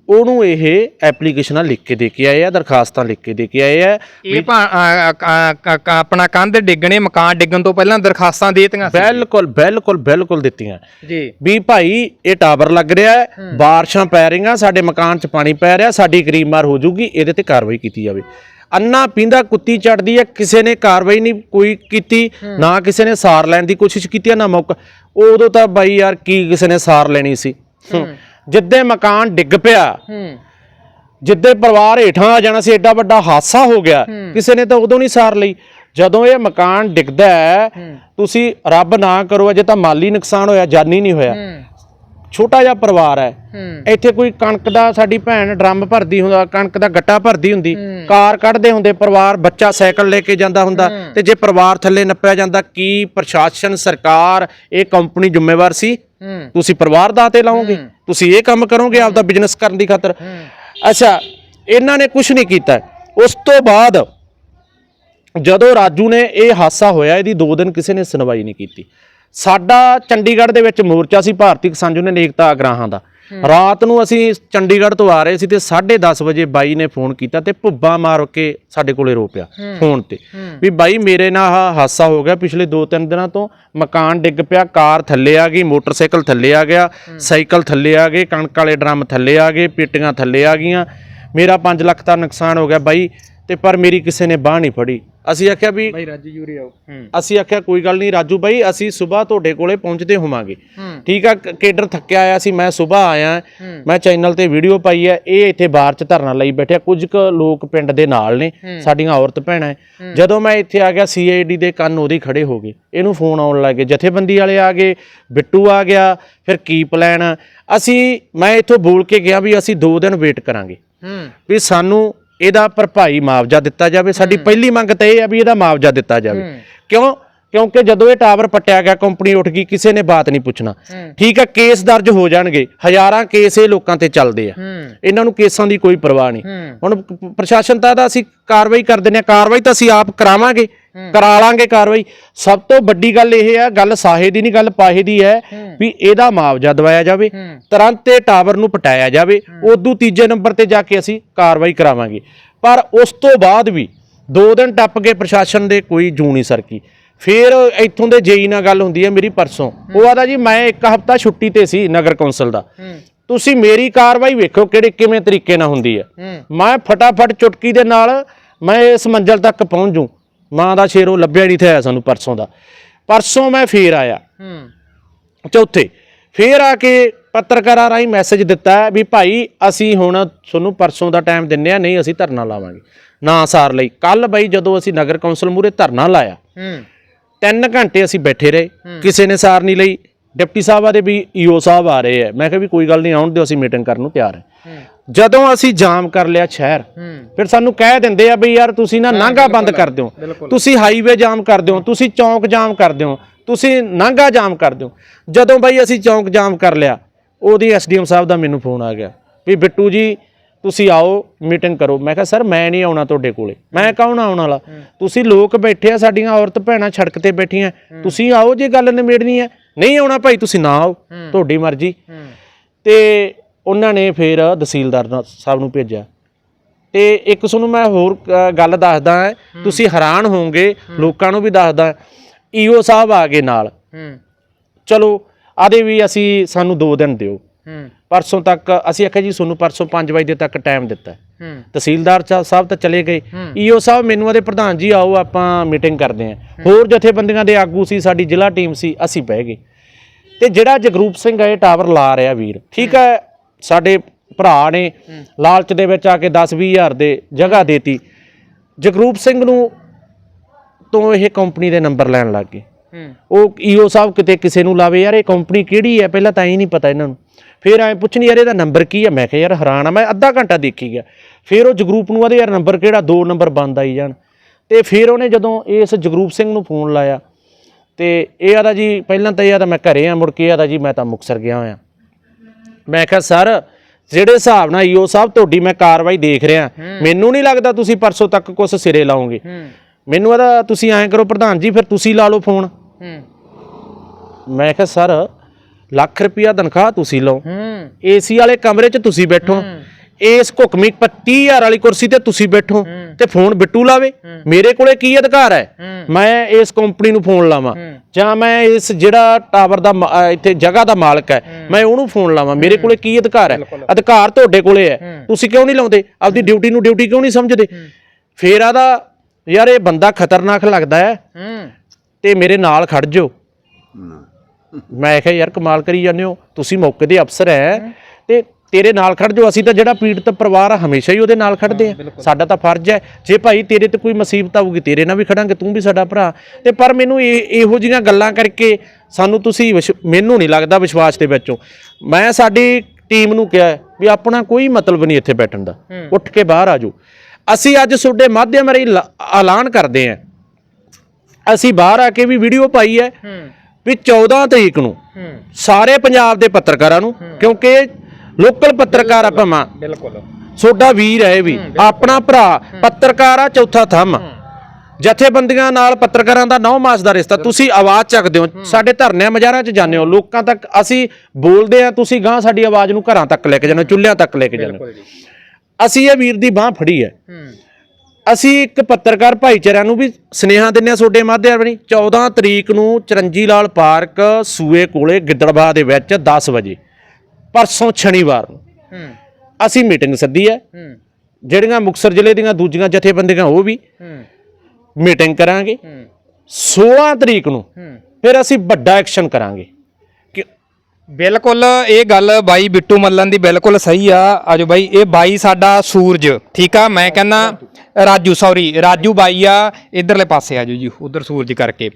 ਉਹਨੂੰ ਇਹ ਐਪਲੀਕੇਸ਼ਨਾਂ ਲਿਖ ਕੇ ਦੇ ਕੇ ਆਏ ਆ ਦਰਖਾਸਤਾਂ ਲਿਖ ਕੇ ਦੇ ਕੇ ਆਏ ਆ ਇਹ ਭਾ- ਆਪਣਾ ਕੰਧ ਡਿੱਗਣੇ ਮਕਾਨ ਡਿੱਗਣ ਤੋਂ ਪਹਿਲਾਂ ਦਰਖਾਸਤਾਂ ਦੇਤੀਆਂ ਸੀ। ਬਿਲਕੁਲ ਬਿਲਕੁਲ ਬਿਲਕੁਲ ਦਿੱਤੀਆਂ। ਜੀ। ਵੀ ਭਾਈ ਇਹ ਟਾਵਰ ਲੱਗ ਰਿਹਾ ਹੈ ਬਾਰਿਸ਼ਾਂ ਪੈ ਰਹੀਆਂ ਸਾਡੇ ਮਕਾਨ 'ਚ ਪਾਣੀ ਪੈ ਰਿਹਾ ਸਾਡੀ ਗਰੀਬ ਮਾਰ ਹੋ ਜੂਗੀ ਇਹਦੇ ਤੇ ਕਾਰਵਾਈ ਕੀਤੀ ਜਾਵੇ। ਅੰਨਾ ਪੀਂਦਾ ਕੁੱਤੀ ਚੜਦੀ ਹੈ ਕਿਸੇ ਨੇ ਕਾਰਵਾਈ ਨਹੀਂ ਕੋਈ ਕੀਤੀ ਨਾ ਕਿਸੇ ਨੇ ਸਾਰ ਲੈਣ ਦੀ ਕੋਸ਼ਿਸ਼ ਕੀਤੀ ਨਾ ਮੌਕਾ। ਉਦੋਂ ਤਾਂ ਬਾਈ ਯਾਰ ਕੀ ਕਿਸੇ ਨੇ ਸਾਰ ਲੈਣੀ ਸੀ? ਜਿੱਦੇ ਮਕਾਨ ਡਿੱਗ ਪਿਆ ਹੂੰ। ਜਿੱਦੇ ਪਰਿਵਾਰ ਹੇਠਾਂ ਆ ਜਾਣਾ ਸੀ ਐਡਾ ਵੱਡਾ ਹਾਦਸਾ ਹੋ ਗਿਆ। ਕਿਸੇ ਨੇ ਤਾਂ ਉਦੋਂ ਨਹੀਂ ਸਾਰ ਲਈ। ਜਦੋਂ ਇਹ ਮਕਾਨ ਡਿੱਗਦਾ ਹੈ ਤੁਸੀਂ ਰੱਬ ਨਾ ਕਰੋ ਅਜੇ ਤਾਂ ਮਾਲੀ ਨੁਕਸਾਨ ਹੋਇਆ ਜਾਨੀ ਨਹੀਂ ਹੋਇਆ। ਛੋਟਾ ਜਿਹਾ ਪਰਿਵਾਰ ਹੈ। ਇੱਥੇ ਕੋਈ ਕਣਕ ਦਾ ਸਾਡੀ ਭੈਣ ਡਰਮ ਭਰਦੀ ਹੁੰਦਾ ਕਣਕ ਦਾ ਗੱਟਾ ਭਰਦੀ ਹੁੰਦੀ ਕਾਰ ਕੱਢਦੇ ਹੁੰਦੇ ਪਰਿਵਾਰ ਬੱਚਾ ਸਾਈਕਲ ਲੈ ਕੇ ਜਾਂਦਾ ਹੁੰਦਾ ਤੇ ਜੇ ਪਰਿਵਾਰ ਥੱਲੇ ਨੱਪਿਆ ਜਾਂਦਾ ਕੀ ਪ੍ਰਸ਼ਾਸਨ ਸਰਕਾਰ ਇਹ ਕੰਪਨੀ ਜ਼ਿੰਮੇਵਾਰ ਸੀ? ਤੁਸੀਂ ਪਰਿਵਾਰ ਦਾ ਤੇ ਲਾਓਗੇ ਤੁਸੀਂ ਇਹ ਕੰਮ ਕਰੋਗੇ ਆਪਦਾ ਬਿਜ਼ਨਸ ਕਰਨ ਦੀ ਖਾਤਰ? ਅੱਛਾ ਇਹਨਾਂ ਨੇ ਕੁਝ ਨਹੀਂ ਕੀਤਾ। ਉਸ ਤੋਂ ਬਾਅਦ ਜਦੋਂ ਰਾਜੂ ਨੇ ਇਹ ਹਾਦਸਾ ਹੋਇਆ ਇਹਦੀ 2 ਦਿਨ ਕਿਸੇ ਨੇ ਸੁਣਵਾਈ ਨਹੀਂ ਕੀਤੀ। ਸਾਡਾ ਚੰਡੀਗੜ੍ਹ ਦੇ ਵਿੱਚ ਮੋਰਚਾ ਸੀ ਭਾਰਤੀ ਕਿਸਾਨ ਯੂਨੀਅਨ ਏਕਤਾ ਅਗਰਾਹਾਂ ਦਾ। ਰਾਤ ਨੂੰ ਅਸੀਂ ਚੰਡੀਗੜ੍ਹ ਤੋਂ ਆ ਰਹੇ ਸੀ ਤੇ 10:30 ਵਜੇ ਬਾਈ ਨੇ ਫੋਨ ਕੀਤਾ ਤੇ ਭੁੱਬਾ ਮਾਰ ਕੇ ਸਾਡੇ ਕੋਲੇ ਰੋ ਪਿਆ ਫੋਨ ਤੇ। ਵੀ ਬਾਈ ਮੇਰੇ ਨਾਲ ਹਾਦਸਾ ਹੋ ਗਿਆ ਪਿਛਲੇ 2-3 ਦਿਨਾਂ ਤੋਂ। ਮਕਾਨ ਡਿੱਗ ਪਿਆ ਕਾਰ ਥੱਲੇ ਆ ਗਈ ਮੋਟਰਸਾਈਕਲ ਥੱਲੇ ਆ ਗਿਆ ਸਾਈਕਲ ਥੱਲੇ ਆ ਗਏ ਕਣਕ ਵਾਲੇ ਡਰਮ ਥੱਲੇ ਆ ਗਏ ਪੇਟੀਆਂ ਥੱਲੇ ਆ ਗਈਆਂ। ਮੇਰਾ 5 ਲੱਖ ਦਾ ਨੁਕਸਾਨ ਹੋ ਗਿਆ। ਬਾਈ ਤੇ ਪਰ ਮੇਰੀ ਕਿਸੇ ਨੇ ਬਾਹ ਨਹੀਂ ਫੜੀ। ਅਸੀਂ ਆਖਿਆ ਵੀ ਬਾਈ ਰਾਜੂ ਯੂਰੀ ਆਓ। ਅਸੀਂ ਆਖਿਆ ਕੋਈ ਗੱਲ ਨਹੀਂ ਰਾਜੂ ਬਾਈ ਅਸੀਂ ਸਵੇਰ ਤੁਹਾਡੇ ਕੋਲੇ ਪਹੁੰਚਦੇ ਹੋਵਾਂਗੇ। ਠੀਕ ਆ ਕੇਡਰ ਥੱਕਿਆ ਆਇਆ ਸੀ ਮੈਂ ਸਵੇਰ ਆਇਆ। ਮੈਂ ਚੈਨਲ ਤੇ ਵੀਡੀਓ ਪਾਈ ਹੈ ਇਹ ਇੱਥੇ ਬਾਹਰ ਚ ਧਰਨਾ ਲਈ ਬੈਠਿਆ ਕੁਝ ਕੁ ਲੋਕ ਪਿੰਡ ਦੇ ਨਾਲ ਨੇ ਸਾਡੀਆਂ ਔਰਤ ਭੈਣਾਂ। ਜਦੋਂ ਮੈਂ ਇੱਥੇ ਆ ਗਿਆ ਸੀਆਈਡੀ ਦੇ ਕੰਨ ਉਹਦੇ ਖੜੇ ਹੋ ਗਏ। ਇਹਨੂੰ ਫੋਨ ਆਉਣ ਲੱਗੇ ਜਥੇਬੰਦੀ ਵਾਲੇ ਆ ਗਏ ਬਿੱਟੂ ਆ ਗਿਆ ਫਿਰ ਕੀ ਪਲਾਨ ਅਸੀਂ ਮੈਂ ਇੱਥੋਂ ਬੋਲ ਕੇ ਗਿਆ ਵੀ ਅਸੀਂ 2 ਦਿਨ ਵੇਟ ਕਰਾਂਗੇ। ਹੂੰ। ਵੀ ਸਾਨੂੰ ਇਹਦਾ ਭਰਪਾਈ ਮੁਆਵਜ਼ਾ ਦਿੱਤਾ ਜਾਵੇ। ਸਾਡੀ ਪਹਿਲੀ ਮੰਗ ਤਾਂ ਇਹ ਆ ਵੀ ਇਹਦਾ ਮੁਆਵਜ਼ਾ ਦਿੱਤਾ ਜਾਵੇ। ਕਿਉਂ? ਕਿਉਂਕਿ ਜਦੋਂ ਇਹ ਟਾਵਰ ਪੱਟਿਆ ਗਿਆ ਕੰਪਨੀ ਉੱਠ ਗਈ ਕਿਸੇ ਨੇ ਬਾਤ ਨਹੀਂ ਪੁੱਛਣਾ। ਠੀਕ ਹੈ ਕੇਸ ਦਰਜ ਹੋ ਜਾਣਗੇ। ਹਜ਼ਾਰਾਂ ਕੇਸ ਇਹ ਲੋਕਾਂ ਤੇ ਚੱਲਦੇ ਆ। ਇਹਨਾਂ ਨੂੰ ਕੇਸਾਂ ਦੀ ਕੋਈ ਪਰਵਾਹ ਨਹੀਂ। ਹੁਣ ਪ੍ਰਸ਼ਾਸਨ ਤਾਂ ਦਾ ਅਸੀਂ ਕਾਰਵਾਈ ਕਰ ਦਿੰਦੇ ਆ। ਕਾਰਵਾਈ ਤਾਂ ਅਸੀਂ ਆਪ ਕਰਾਵਾਂਗੇ। ਕਰਾ ਲਾਂਗੇ ਕਾਰਵਾਈ। ਸਭ ਤੋਂ ਵੱਡੀ ਗੱਲ ਇਹ ਆ ਗੱਲ ਸਾਹੇ ਦੀ ਨਹੀਂ ਗੱਲ ਪਾਹੇ ਦੀ ਹੈ ਵੀ ਇਹਦਾ ਮੁਆਵਜ਼ਾ ਦਵਾਇਆ ਜਾਵੇ ਤੁਰੰਤ ਇਹ ਟਾਵਰ ਨੂੰ ਪਟਾਇਆ ਜਾਵੇ ਉਦੋਂ ਤੀਜੇ ਨੰਬਰ ਤੇ ਜਾ ਕੇ ਅਸੀਂ ਕਾਰਵਾਈ ਕਰਾਵਾਂਗੇ। ਪਰ ਉਸ ਤੋਂ ਬਾਅਦ ਵੀ ਦੋ ਦਿਨ ਟੱਪ ਕੇ ਪ੍ਰਸ਼ਾਸਨ ਦੇ ਕੋਈ ਜੂ ਨਹੀਂ ਸਰਕੀ। ਫਿਰ ਇੱਥੋਂ ਦੇ ਜੇਈ ਨਾਲ ਗੱਲ ਹੁੰਦੀ ਹੈ ਮੇਰੀ ਪਰਸੋਂ। ਉਹ ਆਦਾ ਜੀ ਮੈਂ ਇੱਕ ਹਫਤਾ ਛੁੱਟੀ ਤੇ ਸੀ ਨਗਰ ਕੌਂਸਲ ਦਾ। ਤੁਸੀਂ ਮੇਰੀ ਕਾਰਵਾਈ ਵੇਖੋ ਕਿਹੜੇ ਕਿਵੇਂ ਤਰੀਕੇ ਨਾਲ ਹੁੰਦੀ ਹੂੰ। ਮੈਂ ਫਟਾਫਟ ਚੁਟਕੀ ਦੇ ਨਾਲ ਮੈਂ ਇਸ ਮੰਜ਼ਲ ਤੱਕ ਪਹੁੰਚ। ਜੂ ਮਾਂ ਦਾ ਸ਼ੇਰੋ ਲੱਭਿਆ ਨਹੀਂ ਥਿਆ ਸਾਨੂੰ ਪਰਸੋਂ ਦਾ। ਪਰਸੋਂ ਮੈਂ ਫੇਰ ਆਇਆ। ਹੂੰ। ਚੌਥੇ ਫੇਰ ਆ ਕੇ ਪੱਤਰਕਾਰਾਂ ਰਾਹੀਂ ਮੈਸੇਜ ਦਿੱਤਾ ਵੀ ਭਾਈ ਅਸੀਂ ਹੁਣ ਤੁਹਾਨੂੰ ਪਰਸੋਂ ਦਾ ਟਾਈਮ ਦਿੰਨੇ ਆ ਨਹੀਂ ਅਸੀਂ ਧਰਨਾ ਲਾਵਾਂਗੇ। ਨਾ ਸਾਰ ਲਈ। ਕੱਲ ਬਈ ਜਦੋਂ ਅਸੀਂ ਨਗਰ ਕੌਂਸਲ ਮੂਰੇ ਧਰਨਾ ਲਾਇਆ ਹੂੰ। 3 ਘੰਟੇ ਅਸੀਂ ਬੈਠੇ ਰਹੇ। ਕਿਸੇ ਨੇ ਸਾਰ ਨਹੀਂ ਲਈ। ਡਿਪਟੀ ਸਾਹਿਬ ਆਦੇ ਵੀ ਈਓ ਸਾਹਿਬ ਆ ਰਹੇ ਆ। ਮੈਂ ਕਿਹਾ ਵੀ ਕੋਈ ਗੱਲ ਨਹੀਂ ਆਉਣ ਦਿਓ ਅਸੀਂ ਮੀਟਿੰਗ ਕਰਨ ਨੂੰ ਤਿਆਰ ਹੂੰ। ਜਦੋਂ ਅਸੀਂ ਜਾਮ ਕਰ ਲਿਆ ਸ਼ਹਿਰ ਫਿਰ ਸਾਨੂੰ ਕਹਿ ਦਿੰਦੇ ਆ ਵੀ ਯਾਰ ਤੁਸੀਂ ਨਾ ਨਾਂਗਾ ਬੰਦ ਕਰ ਦਿਓ। ਤੁਸੀਂ ਹਾਈਵੇ ਜਾਮ ਕਰ ਦਿਓ ਤੁਸੀਂ ਚੌਂਕ ਜਾਮ ਕਰ ਦਿਓ ਤੁਸੀਂ ਨਾਂਗਾ ਜਾਮ ਕਰ ਦਿਓ। ਜਦੋਂ ਬਾਈ ਅਸੀਂ ਚੌਂਕ ਜਾਮ ਕਰ ਲਿਆ ਉਹਦੀ ਐਸਡੀਐਮ ਸਾਹਿਬ ਦਾ ਮੈਨੂੰ ਫੋਨ ਆ ਗਿਆ ਵੀ ਬਿੱਟੂ ਜੀ ਤੁਸੀਂ ਆਓ ਮੀਟਿੰਗ ਕਰੋ। ਮੈਂ ਕਿਹਾ ਸਰ ਮੈਂ ਨਹੀਂ ਆਉਣਾ ਤੁਹਾਡੇ ਕੋਲੇ। ਮੈਂ ਕੌਣ ਆਉਣ ਵਾਲਾ? ਤੁਸੀਂ ਲੋਕ ਬੈਠੇ ਆ ਸਾਡੀਆਂ ਔਰਤ ਭੈਣਾਂ ਸੜਕ ਤੇ ਬੈਠੀਆਂ। ਤੁਸੀਂ ਆਓ ਜੇ ਗੱਲ ਨਿਬੇੜਨੀ ਹੈ। ਨਹੀਂ ਆਉਣਾ ਭਾਈ ਤੁਸੀਂ ਨਾ ਆਓ। ਤੁਹਾਡੀ ਮਰਜ਼ੀ। ਤੇ ਉਹਨਾਂ ਨੇ ਫਿਰ ਤਹਿਸੀਲਦਾਰ ਸਾਹਿਬ ਨੂੰ ਭੇਜਿਆ। ਤੇ ਇੱਕ ਤੁਹਾਨੂੰ ਮੈਂ ਹੋਰ ਗੱਲ ਦੱਸਦਾ ਹਾਂ। ਤੁਸੀਂ ਹੈਰਾਨ ਹੋਵੋਗੇ ਲੋਕਾਂ ਨੂੰ ਵੀ ਦੱਸਦਾ ਈਓ ਸਾਹਿਬ ਆ ਗਏ ਨਾਲ। ਹੂੰ। ਚਲੋ ਆਦੇ ਵੀ ਅਸੀਂ ਸਾਨੂੰ 2 ਦਿਨ ਦਿਓ। ਹੂੰ। ਪਰਸੋਂ ਤੱਕ ਅਸੀਂ ਆਖਿਆ ਜੀ ਤੁਹਾਨੂੰ ਪਰਸੋਂ 5 ਵਜੇ ਤੱਕ ਟਾਈਮ ਦਿੱਤਾ। ਹੂੰ। ਤਹਿਸੀਲਦਾਰ ਸਾਹਿਬ ਤਾਂ ਚਲੇ ਗਏ। ਈਓ ਸਾਹਿਬ ਮੈਨੂੰ ਆਦੇ ਪ੍ਰਧਾਨ ਜੀ ਆਓ ਆਪਾਂ ਮੀਟਿੰਗ ਕਰਦੇ ਹਾਂ। ਹੋਰ ਜਥੇਬੰਦੀਆਂ ਦੇ ਆਗੂ ਸੀ ਸਾਡੀ ਜ਼ਿਲ੍ਹਾ ਟੀਮ ਸੀ ਅਸੀਂ ਬਹਿ ਗਏ। ਤੇ ਜਿਹੜਾ ਜਗਰੂਪ ਸਿੰਘ ਇਹ ਟਾਵਰ ਲਾ ਰਿਹਾ ਵੀਰ। ਠੀਕ ਹੈ ਸਾਡੇ ਭਰਾ ਨੇ ਲਾਲਚ ਦੇ ਵਿੱਚ ਆ ਕੇ 10 20 ਹਜ਼ਾਰ ਦੇ ਜਗ੍ਹਾ ਦੇਤੀ। ਜਗਰੂਪ ਸਿੰਘ ਨੂੰ ਤੋਂ ਇਹ ਕੰਪਨੀ ਦੇ ਨੰਬਰ ਲੈਣ ਲੱਗ ਗਏ। ਉਹ ਈਓ ਸਾਹਿਬ ਕਿਤੇ ਕਿਸੇ ਨੂੰ ਲਾਵੇ ਯਾਰ ਇਹ ਕੰਪਨੀ ਕਿਹੜੀ ਹੈ? ਪਹਿਲਾਂ ਤਾਂ ਹੀ ਨਹੀਂ ਪਤਾ ਇਹਨਾਂ ਨੂੰ। ਫਿਰ ਐ ਪੁੱਛਣੀ ਯਾਰ ਇਹਦਾ ਨੰਬਰ ਕੀ ਹੈ? ਮੈਂ ਕਿਹਾ ਯਾਰ ਹੈਰਾਨ ਆ ਮੈਂ ਅੱਧਾ ਘੰਟਾ ਦੇਖੀ ਗਿਆ। ਫਿਰ ਉਹ ਜਗਰੂਪ ਨੂੰ ਆਦੇ ਯਾਰ ਨੰਬਰ ਕਿਹੜਾ? ਦੋ ਨੰਬਰ ਬੰਦ ਆਈ ਜਾਣ। ਤੇ ਫਿਰ ਉਹਨੇ ਜਦੋਂ ਇਸ ਜਗਰੂਪ ਸਿੰਘ ਨੂੰ ਫੋਨ ਲਾਇਆ ਤੇ ਇਹ ਆਦਾ ਜੀ ਪਹਿਲਾਂ ਤਾਂ ਇਹ ਆਦਾ ਮੈਂ ਘਰੇ ਆ ਮੁੜ ਕੇ ਇਹ ਆਦਾ ਜੀ ਮੈਂ ਤਾਂ ਮੁਕਸਰ ਗਿਆ ਹੋਇਆ। ਮੈਂ ਕਿਹਾ ਸਰ ਜਿਹੜੇ ਹਿਸਾਬ ਨਾਲ ਈਓ ਸਾਹਿਬ ਤੁਹਾਡੀ ਮੈਂ ਕਾਰਵਾਈ ਦੇਖ ਰਿਹਾ ਮੈਨੂੰ ਨਹੀਂ ਲੱਗਦਾ ਤੁਸੀਂ ਪਰਸੋਂ ਤੱਕ ਕੁਝ ਸਿਰੇ ਲਾਓਗੇ ਮੈਨੂੰ ਆਦਾ ਤੁਸੀਂ ਐਂ ਕਰੋ ਪ੍ਰਧਾਨ ਜੀ ਫਿਰ ਤੁਸੀਂ ਲਾ ਲਓ ਫੋਨ। ਮੈਂ ਕਿਹਾ ਸਰ ਲੱਖ ਰੁਪਿਆ ਤਨਖਾਹ ਤੁਸੀਂ ਲਓ। ਏਸੀ ਵਾਲੇ ਕਮਰੇ 'ਚ ਤੁਸੀਂ ਬੈਠੋ। ਇਸ ਹੁਕਮੀ 35000 ਵਾਲੀ ਕੁਰਸੀ ਤੇ ਤੁਸੀਂ ਬੈਠੋ ਤੇ ਫੋਨ ਬਿੱਟੂ ਲਾਵੇ। ਮੇਰੇ ਕੋਲੇ ਕੀ ਅਧਿਕਾਰ ਹੈ? ਮੈਂ ਇਸ ਕੰਪਨੀ ਨੂੰ ਫੋਨ ਲਾਵਾਂ। ਜਾਂ ਮੈਂ ਇਸ ਜਿਹੜਾ ਟਾਵਰ ਦਾ ਇੱਥੇ ਜਗ੍ਹਾ ਦਾ ਮਾਲਕ ਹੈ ਮੈਂ ਉਹਨੂੰ ਫੋਨ ਲਾਵਾਂ। ਮੇਰੇ ਕੋਲੇ ਕੀ ਅਧਿਕਾਰ ਹੈ? ਅਧਿਕਾਰ ਤੁਹਾਡੇ ਕੋਲੇ ਹੈ। ਤੁਸੀਂ ਕਿਉਂ ਨਹੀਂ ਲਾਉਂਦੇ? ਆਪਦੀ ਡਿਊਟੀ ਨੂੰ ਡਿਊਟੀ ਕਿਉਂ ਨਹੀਂ ਸਮਝਦੇ? ਫੇਰ ਆਦਾ ਯਾਰ ਇਹ ਬੰਦਾ ਖਤਰਨਾਕ ਲੱਗਦਾ ਹੈ। ਹੂੰ। ਤੇ ਮੇਰੇ ਨਾਲ ਖੜ ਜਾਓ। ਮੈਂ ਕਿਹਾ ਯਾਰ ਕਮਾਲ ਕਰੀ ਜਾਂਦੇ ਹੋ। ਤੁਸੀਂ ਮੌਕੇ ਦੇ ਅਫਸਰ ਹੈ। ਤੇ ਤੇਰੇ ਨਾਲ ਖੜ ਜਾਓ ਅਸੀਂ ਤਾਂ ਜਿਹੜਾ ਪੀੜਤ ਪਰਿਵਾਰ ਆ ਹਮੇਸ਼ਾ ਹੀ ਉਹਦੇ ਨਾਲ ਖੜਦੇ ਆ। ਸਾਡਾ ਤਾਂ ਫਰਜ਼ ਹੈ ਜੇ ਭਾਈ ਤੇਰੇ ਤੇ ਕੋਈ ਮੁਸੀਬਤ ਆਊਗੀ ਤੇਰੇ ਨਾਲ ਵੀ ਖੜਾਂਗੇ ਤੂੰ ਵੀ ਸਾਡਾ ਭਰਾ। ਤੇ ਪਰ ਮੈਨੂੰ ਇਹ ਇਹੋ ਜਿਹੀਆਂ ਗੱਲਾਂ ਕਰਕੇ ਸਾਨੂੰ ਤੁਸੀਂ ਮੈਨੂੰ ਨਹੀਂ ਲੱਗਦਾ ਵਿਸ਼ਵਾਸ ਦੇ ਵਿੱਚੋਂ ਮੈਂ ਸਾਡੀ ਟੀਮ ਨੂੰ ਕਿਹਾ ਵੀ ਆਪਣਾ ਕੋਈ ਮਤਲਬ ਨਹੀਂ ਇੱਥੇ ਬੈਠਣ ਦਾ। ਉੱਠ ਕੇ ਬਾਹਰ ਆ ਜਾਓ। ਅਸੀਂ ਅੱਜ ਤੁਹਾਡੇ ਮਾਧਿਅਮ ਰਾਹੀਂ ਐਲਾਨ ਕਰਦੇ ਹਾਂ। ਅਸੀਂ ਬਾਹਰ ਆ ਕੇ ਵੀ ਵੀਡੀਓ ਪਾਈ ਹੈ ਵੀ 14 ਤਰੀਕ ਨੂੰ ਸਾਰੇ ਪੰਜਾਬ ਦੇ ਪੱਤਰਕਾਰਾਂ ਨੂੰ ਕਿਉਂਕਿ ਲੋਕਲ ਪੱਤਰਕਾਰ ਆ ਭਾਵਾਂ ਬਿਲਕੁਲ। ਸੋਡਾ ਵੀਰ ਹੈ ਇਹ ਵੀ। ਆਪਣਾ ਭਰਾ ਪੱਤਰਕਾਰ ਆ ਚੌਥਾ ਥੰਮ। ਜਥੇਬੰਦੀਆਂ ਨਾਲ ਪੱਤਰਕਾਰਾਂ ਦਾ ਨੌ ਮਾਸ ਦਾ ਰਿਸ਼ਤਾ। ਤੁਸੀਂ ਆਵਾਜ਼ ਚੱਕਦੇ ਹੋ। ਸਾਡੇ ਧਰਨਿਆਂ ਮਜਾਰਾਂ 'ਚ ਜਾਂਦੇ ਹੋ। ਲੋਕਾਂ ਤੱਕ ਅਸੀਂ ਬੋਲਦੇ ਆ ਤੁਸੀਂ ਗਾਂ ਸਾਡੀ ਆਵਾਜ਼ ਨੂੰ ਘਰਾਂ ਤੱਕ ਲੈ ਕੇ ਜਾਂਦੇ ਹੋ ਚੁੱਲ੍ਹਿਆਂ ਤੱਕ ਲੈ ਕੇ ਜਾਂਦੇ ਹੋ। ਅਸੀਂ ਇਹ ਵੀਰ ਦੀ ਬਾਹ ਫੜੀ ਹੈ। ਅਸੀਂ ਇੱਕ ਪੱਤਰਕਾਰ ਭਾਈਚਾਰਿਆਂ ਨੂੰ ਵੀ ਸਨੇਹਾ ਦਿੰਨੇ ਆ ਤੁਹਾਡੇ ਮਾਧਿਅਮ ਰਾਹੀਂ। 14 ਤਰੀਕ ਨੂੰ ਚਰੰਜੀ ਲਾਲ ਪਾਰਕ ਸੂਏ ਕੋਲੇ ਗਿੱਦੜਬਾਹ ਦੇ ਵਿੱਚ 10 ਵਜੇ। ਪਰਸੋਂ ਸ਼ਨੀਵਾਰ ਨੂੰ। ਅਸੀਂ ਮੀਟਿੰਗ ਸੱਦੀ ਹੈ। ਜਿਹੜੀਆਂ ਮੁਕਸਰ ਜ਼ਿਲ੍ਹੇ ਦੀਆਂ ਦੂਜੀਆਂ ਜਥੇਬੰਦੀਆਂ ਉਹ ਵੀ ਮੀਟਿੰਗ ਕਰਾਂਗੇ। 16 ਤਰੀਕ ਨੂੰ ਫਿਰ ਅਸੀਂ ਵੱਡਾ ਐਕਸ਼ਨ ਕਰਾਂਗੇ। ਕਿ ਬਿਲਕੁਲ ਇਹ ਗੱਲ ਬਾਈ ਬਿੱਟੂ ਮੱਲਨ ਦੀ ਬਿਲਕੁਲ ਸਹੀ ਆ। ਆਜੋ ਬਾਈ ਇਹ ਬਾਈ ਸਾਡਾ ਸੂਰਜ ਠੀਕ ਆ? ਮੈਂ ਕਹਿੰਦਾ ਰਾਜੂ ਸੌਰੀ ਰਾਜੂ ਬਾਈ ਆ। ਇਧਰਲੇ ਪਾਸੇ ਆਜੋ ਜੀ ਉਧਰ ਸੂਰਜ ਕਰਕੇ।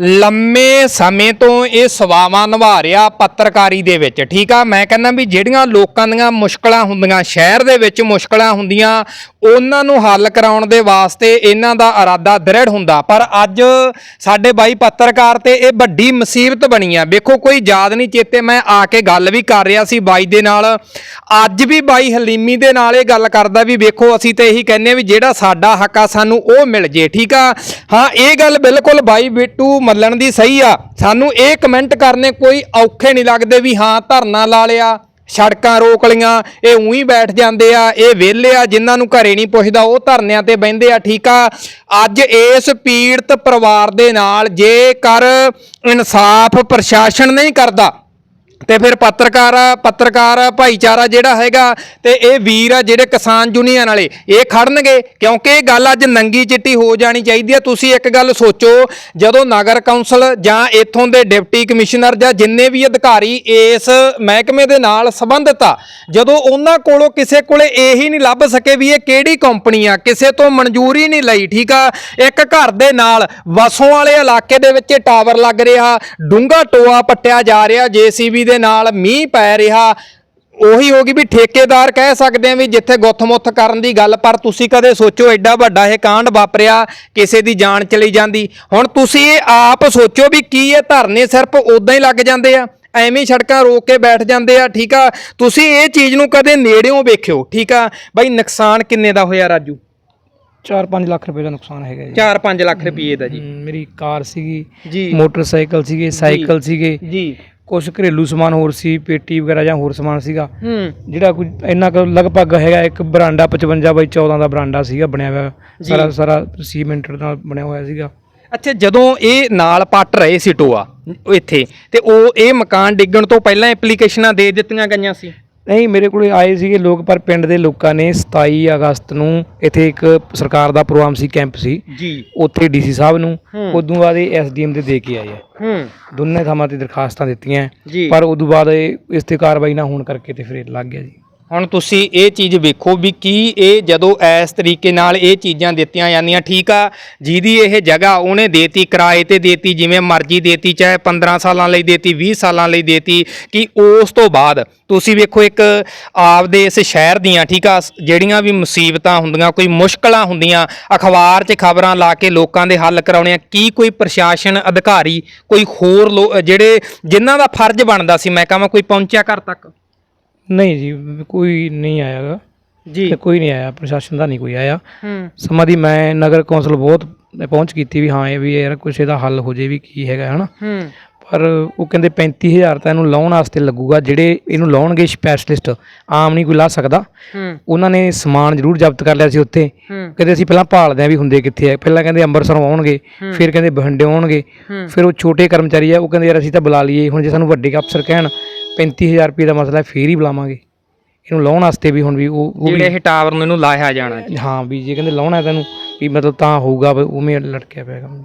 ਲੰਮੇ ਸਮੇਂ ਤੋਂ ਇਹ ਸਵਾਵਾਂ ਨਿਭਾ ਰਿਹਾ ਪੱਤਰਕਾਰੀ ਦੇ ਵਿੱਚ, ਠੀਕ ਆ? ਮੈਂ ਕਹਿੰਦਾ ਵੀ ਜਿਹੜੀਆਂ ਲੋਕਾਂ ਦੀਆਂ ਮੁਸ਼ਕਲਾਂ ਹੁੰਦੀਆਂ, ਸ਼ਹਿਰ ਦੇ ਵਿੱਚ ਮੁਸ਼ਕਲਾਂ ਹੁੰਦੀਆਂ, ਉਹਨਾਂ ਨੂੰ ਹੱਲ ਕਰਾਉਣ ਦੇ ਵਾਸਤੇ ਇਹਨਾਂ ਦਾ ਇਰਾਦਾ ਦ੍ਰਿੜ ਹੁੰਦਾ। ਪਰ ਅੱਜ ਸਾਡੇ ਬਾਈ ਪੱਤਰਕਾਰ ਤੇ ਇਹ ਵੱਡੀ ਮੁਸੀਬਤ ਬਣੀ ਆ। ਵੇਖੋ, ਕੋਈ ਯਾਦ ਨਹੀਂ ਚੇਤੇ, ਮੈਂ ਆ ਕੇ ਗੱਲ ਵੀ ਕਰ ਰਿਹਾ ਸੀ ਬਾਈ ਦੇ ਨਾਲ। ਅੱਜ ਵੀ ਬਾਈ ਹਲੀਮੀ ਦੇ ਨਾਲ ਇਹ ਗੱਲ ਕਰਦਾ ਵੀ ਵੇਖੋ, ਅਸੀਂ ਤੇ ਇਹੀ ਕਹਿੰਦੇ ਆ ਵੀ ਜਿਹੜਾ ਸਾਡਾ ਹੱਕ ਆ, ਸਾਨੂੰ ਉਹ ਮਿਲ ਜੇ, ਠੀਕ ਆ? ਹਾਂ, ਇਹ ਗੱਲ ਬਿਲਕੁਲ ਬਾਈ ਬਿੱਟੂ ਮੱਲਣ ਦੀ ਸਹੀ ਆ। ਸਾਨੂੰ ਇਹ ਕਮੈਂਟ ਕਰਨੇ ਕੋਈ ਔਖੇ ਨਹੀਂ ਲੱਗਦੇ ਵੀ ਹਾਂ, ਧਰਨਾ ਲਾ ਲਿਆ, ਸੜਕਾਂ ਰੋਕ ਲੀਆਂ ਇਹ ਉਹੀ ਬੈਠ ਜਾਂਦੇ ਆ, ਇਹ ਵਿਹਲੇ ਆ, ਜਿਨ੍ਹਾਂ ਨੂੰ ਘਰੇ ਨਹੀਂ ਪੁੱਛਦਾ, ਉਹ ਧਰਨਿਆਂ ਤੇ ਬਹਿੰਦੇ ਆ, ਠੀਕ ਆ। ਅੱਜ ਇਸ ਪੀੜਤ ਪਰਿਵਾਰ ਦੇ ਨਾਲ ਜੇਕਰ ਇਨਸਾਫ ਪ੍ਰਸ਼ਾਸਨ ਨਹੀਂ ਕਰਦਾ ਤੇ ਫਿਰ ਪੱਤਰਕਾਰ ਪੱਤਰਕਾਰ ਭਾਈਚਾਰਾ ਜਿਹੜਾ ਹੈਗਾ ਤੇ ਇਹ ਵੀਰ ਆ ਜਿਹੜੇ ਕਿਸਾਨ ਯੂਨੀਅਨ ਵਾਲੇ, ਇਹ ਖੜਨਗੇ ਕਿਉਂਕਿ ਇਹ ਗੱਲ ਅੱਜ ਨੰਗੀ ਚਿੱਟੀ ਹੋ ਜਾਣੀ ਚਾਹੀਦੀ ਹੈ ਤੁਸੀਂ ਇੱਕ ਗੱਲ ਸੋਚੋ, ਜਦੋਂ ਨਗਰ ਕੌਂਸਲ ਜਾਂ ਇਥੋਂ ਦੇ ਡਿਪਟੀ ਕਮਿਸ਼ਨਰ ਜਾਂ ਜਿੰਨੇ ਵੀ ਅਧਿਕਾਰੀ ਇਸ ਮਹਿਕਮੇ ਦੇ ਨਾਲ ਸੰਬੰਧਿਤ ਆ, ਜਦੋਂ ਉਹਨਾਂ ਕੋਲੋਂ ਕਿਸੇ ਕੋਲੇ ਇਹੀ ਨਹੀਂ ਲੱਭ ਸਕੇ ਵੀ ਇਹ ਕਿਹੜੀ ਕੰਪਨੀ ਆ, ਕਿਸੇ ਤੋਂ ਮਨਜ਼ੂਰੀ ਨਹੀਂ ਲਈ, ਠੀਕ ਆ? ਇੱਕ ਘਰ ਦੇ ਨਾਲ ਵਸੋਂ ਵਾਲੇ ਇਲਾਕੇ ਦੇ ਵਿੱਚ ਇਹ ਟਾਵਰ ਲੱਗ ਰਿਹਾ ਡੂੰਗਾ ਟੋਆ ਪੱਟਿਆ ਜਾ ਰਿਹਾ, ਜੀਸੀਬੀ ਦੇ ਨਾਲ ਮੀਂਹ ਪੈ ਰਿਹਾ। ਉਹੀ ਹੋਗੀ ਵੀ ਠੇਕੇਦਾਰ ਕਹਿ ਸਕਦੇ ਆ ਵੀ ਜਿੱਥੇ ਗੁੱਥ-ਮੁੱਥ ਕਰਨ ਦੀ ਗੱਲ ਪਰ ਤੁਸੀਂ ਕਦੇ ਸੋਚੋ ਐਡਾ ਵੱਡਾ ਇਹ ਕਾਂਡ ਵਾਪਰਿਆ ਕਿਸੇ ਦੀ ਜਾਨ ਚਲੀ ਜਾਂਦੀ। ਹੁਣ ਤੁਸੀਂ ਇਹ ਆਪ ਸੋਚੋ ਵੀ ਕੀ ਇਹ ਧਰਨੇ ਸਿਰਫ ਉਦਾਂ ਹੀ ਲੱਗ ਜਾਂਦੇ ਆ ਐਵੇਂ ਸੜਕਾਂ ਰੋਕ ਕੇ ਬੈਠ ਜਾਂਦੇ ਆ ਠੀਕ ਆ? ਤੁਸੀਂ ਇਹ ਚੀਜ਼ ਨੂੰ ਕਦੇ ਨੇੜਿਓਂ ਵੇਖਿਓ ਠੀਕ ਆ? ਬਾਈ ਨੁਕਸਾਨ ਕਿੰਨੇ ਦਾ ਹੋਇਆ ਰਾਜੂ? 4-5 ਲੱਖ ਰੁਪਏ ਦਾ ਨੁਕਸਾਨ ਹੈਗਾ ਜੀ। 4-5 ਲੱਖ ਰੁਪਏ ਦਾ ਜੀ। ਮੇਰੀ ਕਾਰ ਸੀਗੀ ਜੀ। ਮੋਟਰਸਾਈਕਲ ਸੀਗੇ ਸਾਈਕਲ ਸੀਗੇ। ਜੀ। ਕੁਝ ਘਰੇਲੂ ਸਮਾਨ ਹੋਰ ਸੀ ਪੇਟੀ ਵਗੈਰਾ ਜਾਂ ਹੋਰ ਸਮਾਨ ਸੀਗਾ। ਹੂੰ। ਜਿਹੜਾ ਕੋਈ ਇੰਨਾ ਕੁ ਲਗਭਗ ਹੈਗਾ ਇੱਕ ਬਰਾਂਡਾ 55 ਬਾਈ 14 ਦਾ ਬਰਾਂਡਾ ਸੀਗਾ ਬਣਿਆ ਹੋਇਆ। ਸਾਰਾ ਸਾਰਾ ਸੀਮੈਂਟਡ ਨਾਲ ਬਣਿਆ ਹੋਇਆ ਸੀਗਾ। ਅੱਛਾ ਜਦੋਂ ਇਹ ਨਾਲ ਪੱਟ ਰਹੇ ਸੀ ਟੋਆ ਇੱਥੇ ਤੇ ਉਹ ਇਹ ਮਕਾਨ ਡਿੱਗਣ ਤੋਂ ਪਹਿਲਾਂ ਐਪਲੀਕੇਸ਼ਨਾਂ ਦੇ ਦਿੱਤੀਆਂ ਗਈਆਂ ਸੀ? ਨਹੀਂ ਮੇਰੇ ਕੋਲੇ ਆਏ ਸੀਗੇ ਲੋਕ ਪਰ ਪਿੰਡ ਦੇ ਲੋਕਾਂ ਨੇ 27 ਅਗਸਤ ਨੂੰ ਇੱਥੇ ਇੱਕ ਸਰਕਾਰ ਦਾ ਪ੍ਰੋਗਰਾਮ ਸੀ ਕੈਂਪ ਸੀ। ਜੀ। ਉੱਥੇ ਡੀਸੀ ਸਾਹਿਬ ਨੂੰ ਉਦੋਂ ਬਾਅਦ ਇਹ ਐਸਡੀਐਮ ਦੇ ਦੇ ਕੇ ਆਏ ਆ। ਹੂੰ। ਦੋਨੇ ਥਾਵਾਂ ਤੇ ਦਰਖਾਸਤਾਂ ਦਿੱਤੀਆਂ। ਪਰ ਉਦੋਂ ਬਾਅਦ ਇਹ ਇਸ ਤੇ ਕਾਰਵਾਈ ਨਾ ਹੋਣ ਕਰਕੇ ਤੇ ਫਿਰ ਲੱਗ ਗਿਆ ਜੀ। ਹੁਣ ਤੁਸੀਂ ਇਹ ਚੀਜ਼ ਵੇਖੋ ਵੀ ਕੀ ਇਹ ਜਦੋਂ ਇਸ ਤਰੀਕੇ ਨਾਲ ਇਹ ਚੀਜ਼ਾਂ ਦਿੱਤੀਆਂ ਜਾਂਦੀਆਂ, ਠੀਕ ਆ, ਜਿਹਦੀ ਇਹ ਜਗ੍ਹਾ ਉਹਨੇ ਦੇਤੀ, ਕਿਰਾਏ ਤੇ ਦੇਤੀ, ਜਿਵੇਂ ਮਰਜ਼ੀ ਦੇਤੀ, ਚਾਹੇ 15 ਸਾਲਾਂ ਲਈ ਦੇਤੀ 20 ਸਾਲਾਂ ਲਈ ਦੇਤੀ, ਕਿ ਉਸ ਤੋਂ ਬਾਅਦ ਤੁਸੀਂ ਵੇਖੋ ਇੱਕ ਆਪਦੇ ਇਸ ਸ਼ਹਿਰ ਦੀਆਂ, ਠੀਕ ਆ ਜਿਹੜੀਆਂ ਵੀ ਮੁਸੀਬਤਾਂ ਹੁੰਦੀਆਂ, ਕੋਈ ਮੁਸ਼ਕਲਾਂ ਹੁੰਦੀਆਂ, ਅਖਬਾਰ 'ਚ ਖਬਰਾਂ ਲਾ ਕੇ ਲੋਕਾਂ ਦੇ ਹੱਲ ਕਰਾਉਣੀਆਂ ਕੀ ਕੋਈ ਪ੍ਰਸ਼ਾਸਨ ਅਧਿਕਾਰੀ, ਕੋਈ ਹੋਰ ਲੋ- ਜਿਹੜੇ, ਜਿਨ੍ਹਾਂ ਦਾ ਫਰਜ਼ ਬਣਦਾ ਸੀ, ਮੈਂ ਕਹਾਂ, ਕੋਈ ਪਹੁੰਚਿਆ ਘਰ ਤੱਕ? ਨਹੀਂ ਜੀ ਕੋਈ ਨਹੀਂ ਆਇਆਗਾ। ਜੀ। ਤੇ ਕੋਈ ਨਹੀਂ ਆਇਆ ਪ੍ਰਸ਼ਾਸਨ ਦਾ ਨਹੀਂ ਕੋਈ ਆਇਆ। ਹੂੰ। ਸਮਾਂ ਦੀ ਮੈਂ ਨਗਰ ਕੌਂਸਲ ਬਹੁਤ ਪਹੁੰਚ ਕੀਤੀ ਵੀ ਹਾਂ ਇਹ ਵੀ ਯਾਰ ਕੁਛ ਇਹਦਾ ਹੱਲ ਹੋ ਜੇ ਵੀ ਕੀ ਹੈਗਾ ਹਨਾ? ਹੂੰ। ਪਰ ਉਹ ਕਹਿੰਦੇ 35000 ਤਾਂ ਇਹਨੂੰ ਲਾਉਣ ਵਾਸਤੇ ਲੱਗੂਗਾ ਜਿਹੜੇ ਇਹਨੂੰ ਲਾਉਣਗੇ ਸਪੈਸ਼ਲਿਸਟ ਆਮ ਨਹੀਂ ਕੋਈ ਲਾ ਸਕਦਾ। ਉਹਨਾਂ ਨੇ ਸਮਾਨ ਜ਼ਰੂਰ ਜ਼ਬਤ ਕਰ ਲਿਆ ਸੀ ਉੱਥੇ। ਕਹਿੰਦੇ ਅਸੀਂ ਪਹਿਲਾਂ ਭਾਲਦੇ ਆ ਵੀ ਹੁੰਦੇ ਕਿੱਥੇ ਆ। ਪਹਿਲਾਂ ਕਹਿੰਦੇ ਅੰਮ੍ਰਿਤਸਰੋਂ ਆਉਣਗੇ ਫਿਰ ਕਹਿੰਦੇ ਬਠਿੰਡੇ ਆਉਣਗੇ। ਫਿਰ ਉਹ ਛੋਟੇ ਕਰਮਚਾਰੀ ਆ ਉਹ ਕਹਿੰਦੇ ਯਾਰ ਅਸੀਂ ਤਾਂ ਬੁਲਾ ਲਈਏ ਹੁਣ ਜੇ ਸਾਨੂੰ ਵੱਡੇ ਅਫਸਰ ਕਹਿਣ 35000 ਰੁਪਏ ਦਾ ਮਸਲਾ ਫੇਰ ਹੀ ਬੁਲਾਵਾਂਗੇ। ਇਹਨੂੰ ਲਾਉਣ ਵਾਸਤੇ ਵੀ ਹੁਣ ਵੀ ਉਹ ਉਹ ਜਿਹੜੇ ਇਹ ਟਾਵਰ ਨੂੰ ਇਹਨੂੰ ਲਾਇਆ ਜਾਣਾ ਹਾਂ। ਵੀ ਜੇ ਕਹਿੰਦੇ ਲਾਉਣਾ ਤੈਨੂੰ ਵੀ ਮਤਲਬ ਤਾਂ ਹੋਊਗਾ ਉਵੇਂ ਲਟਕਿਆ ਪਿਆ ਕੰਮ।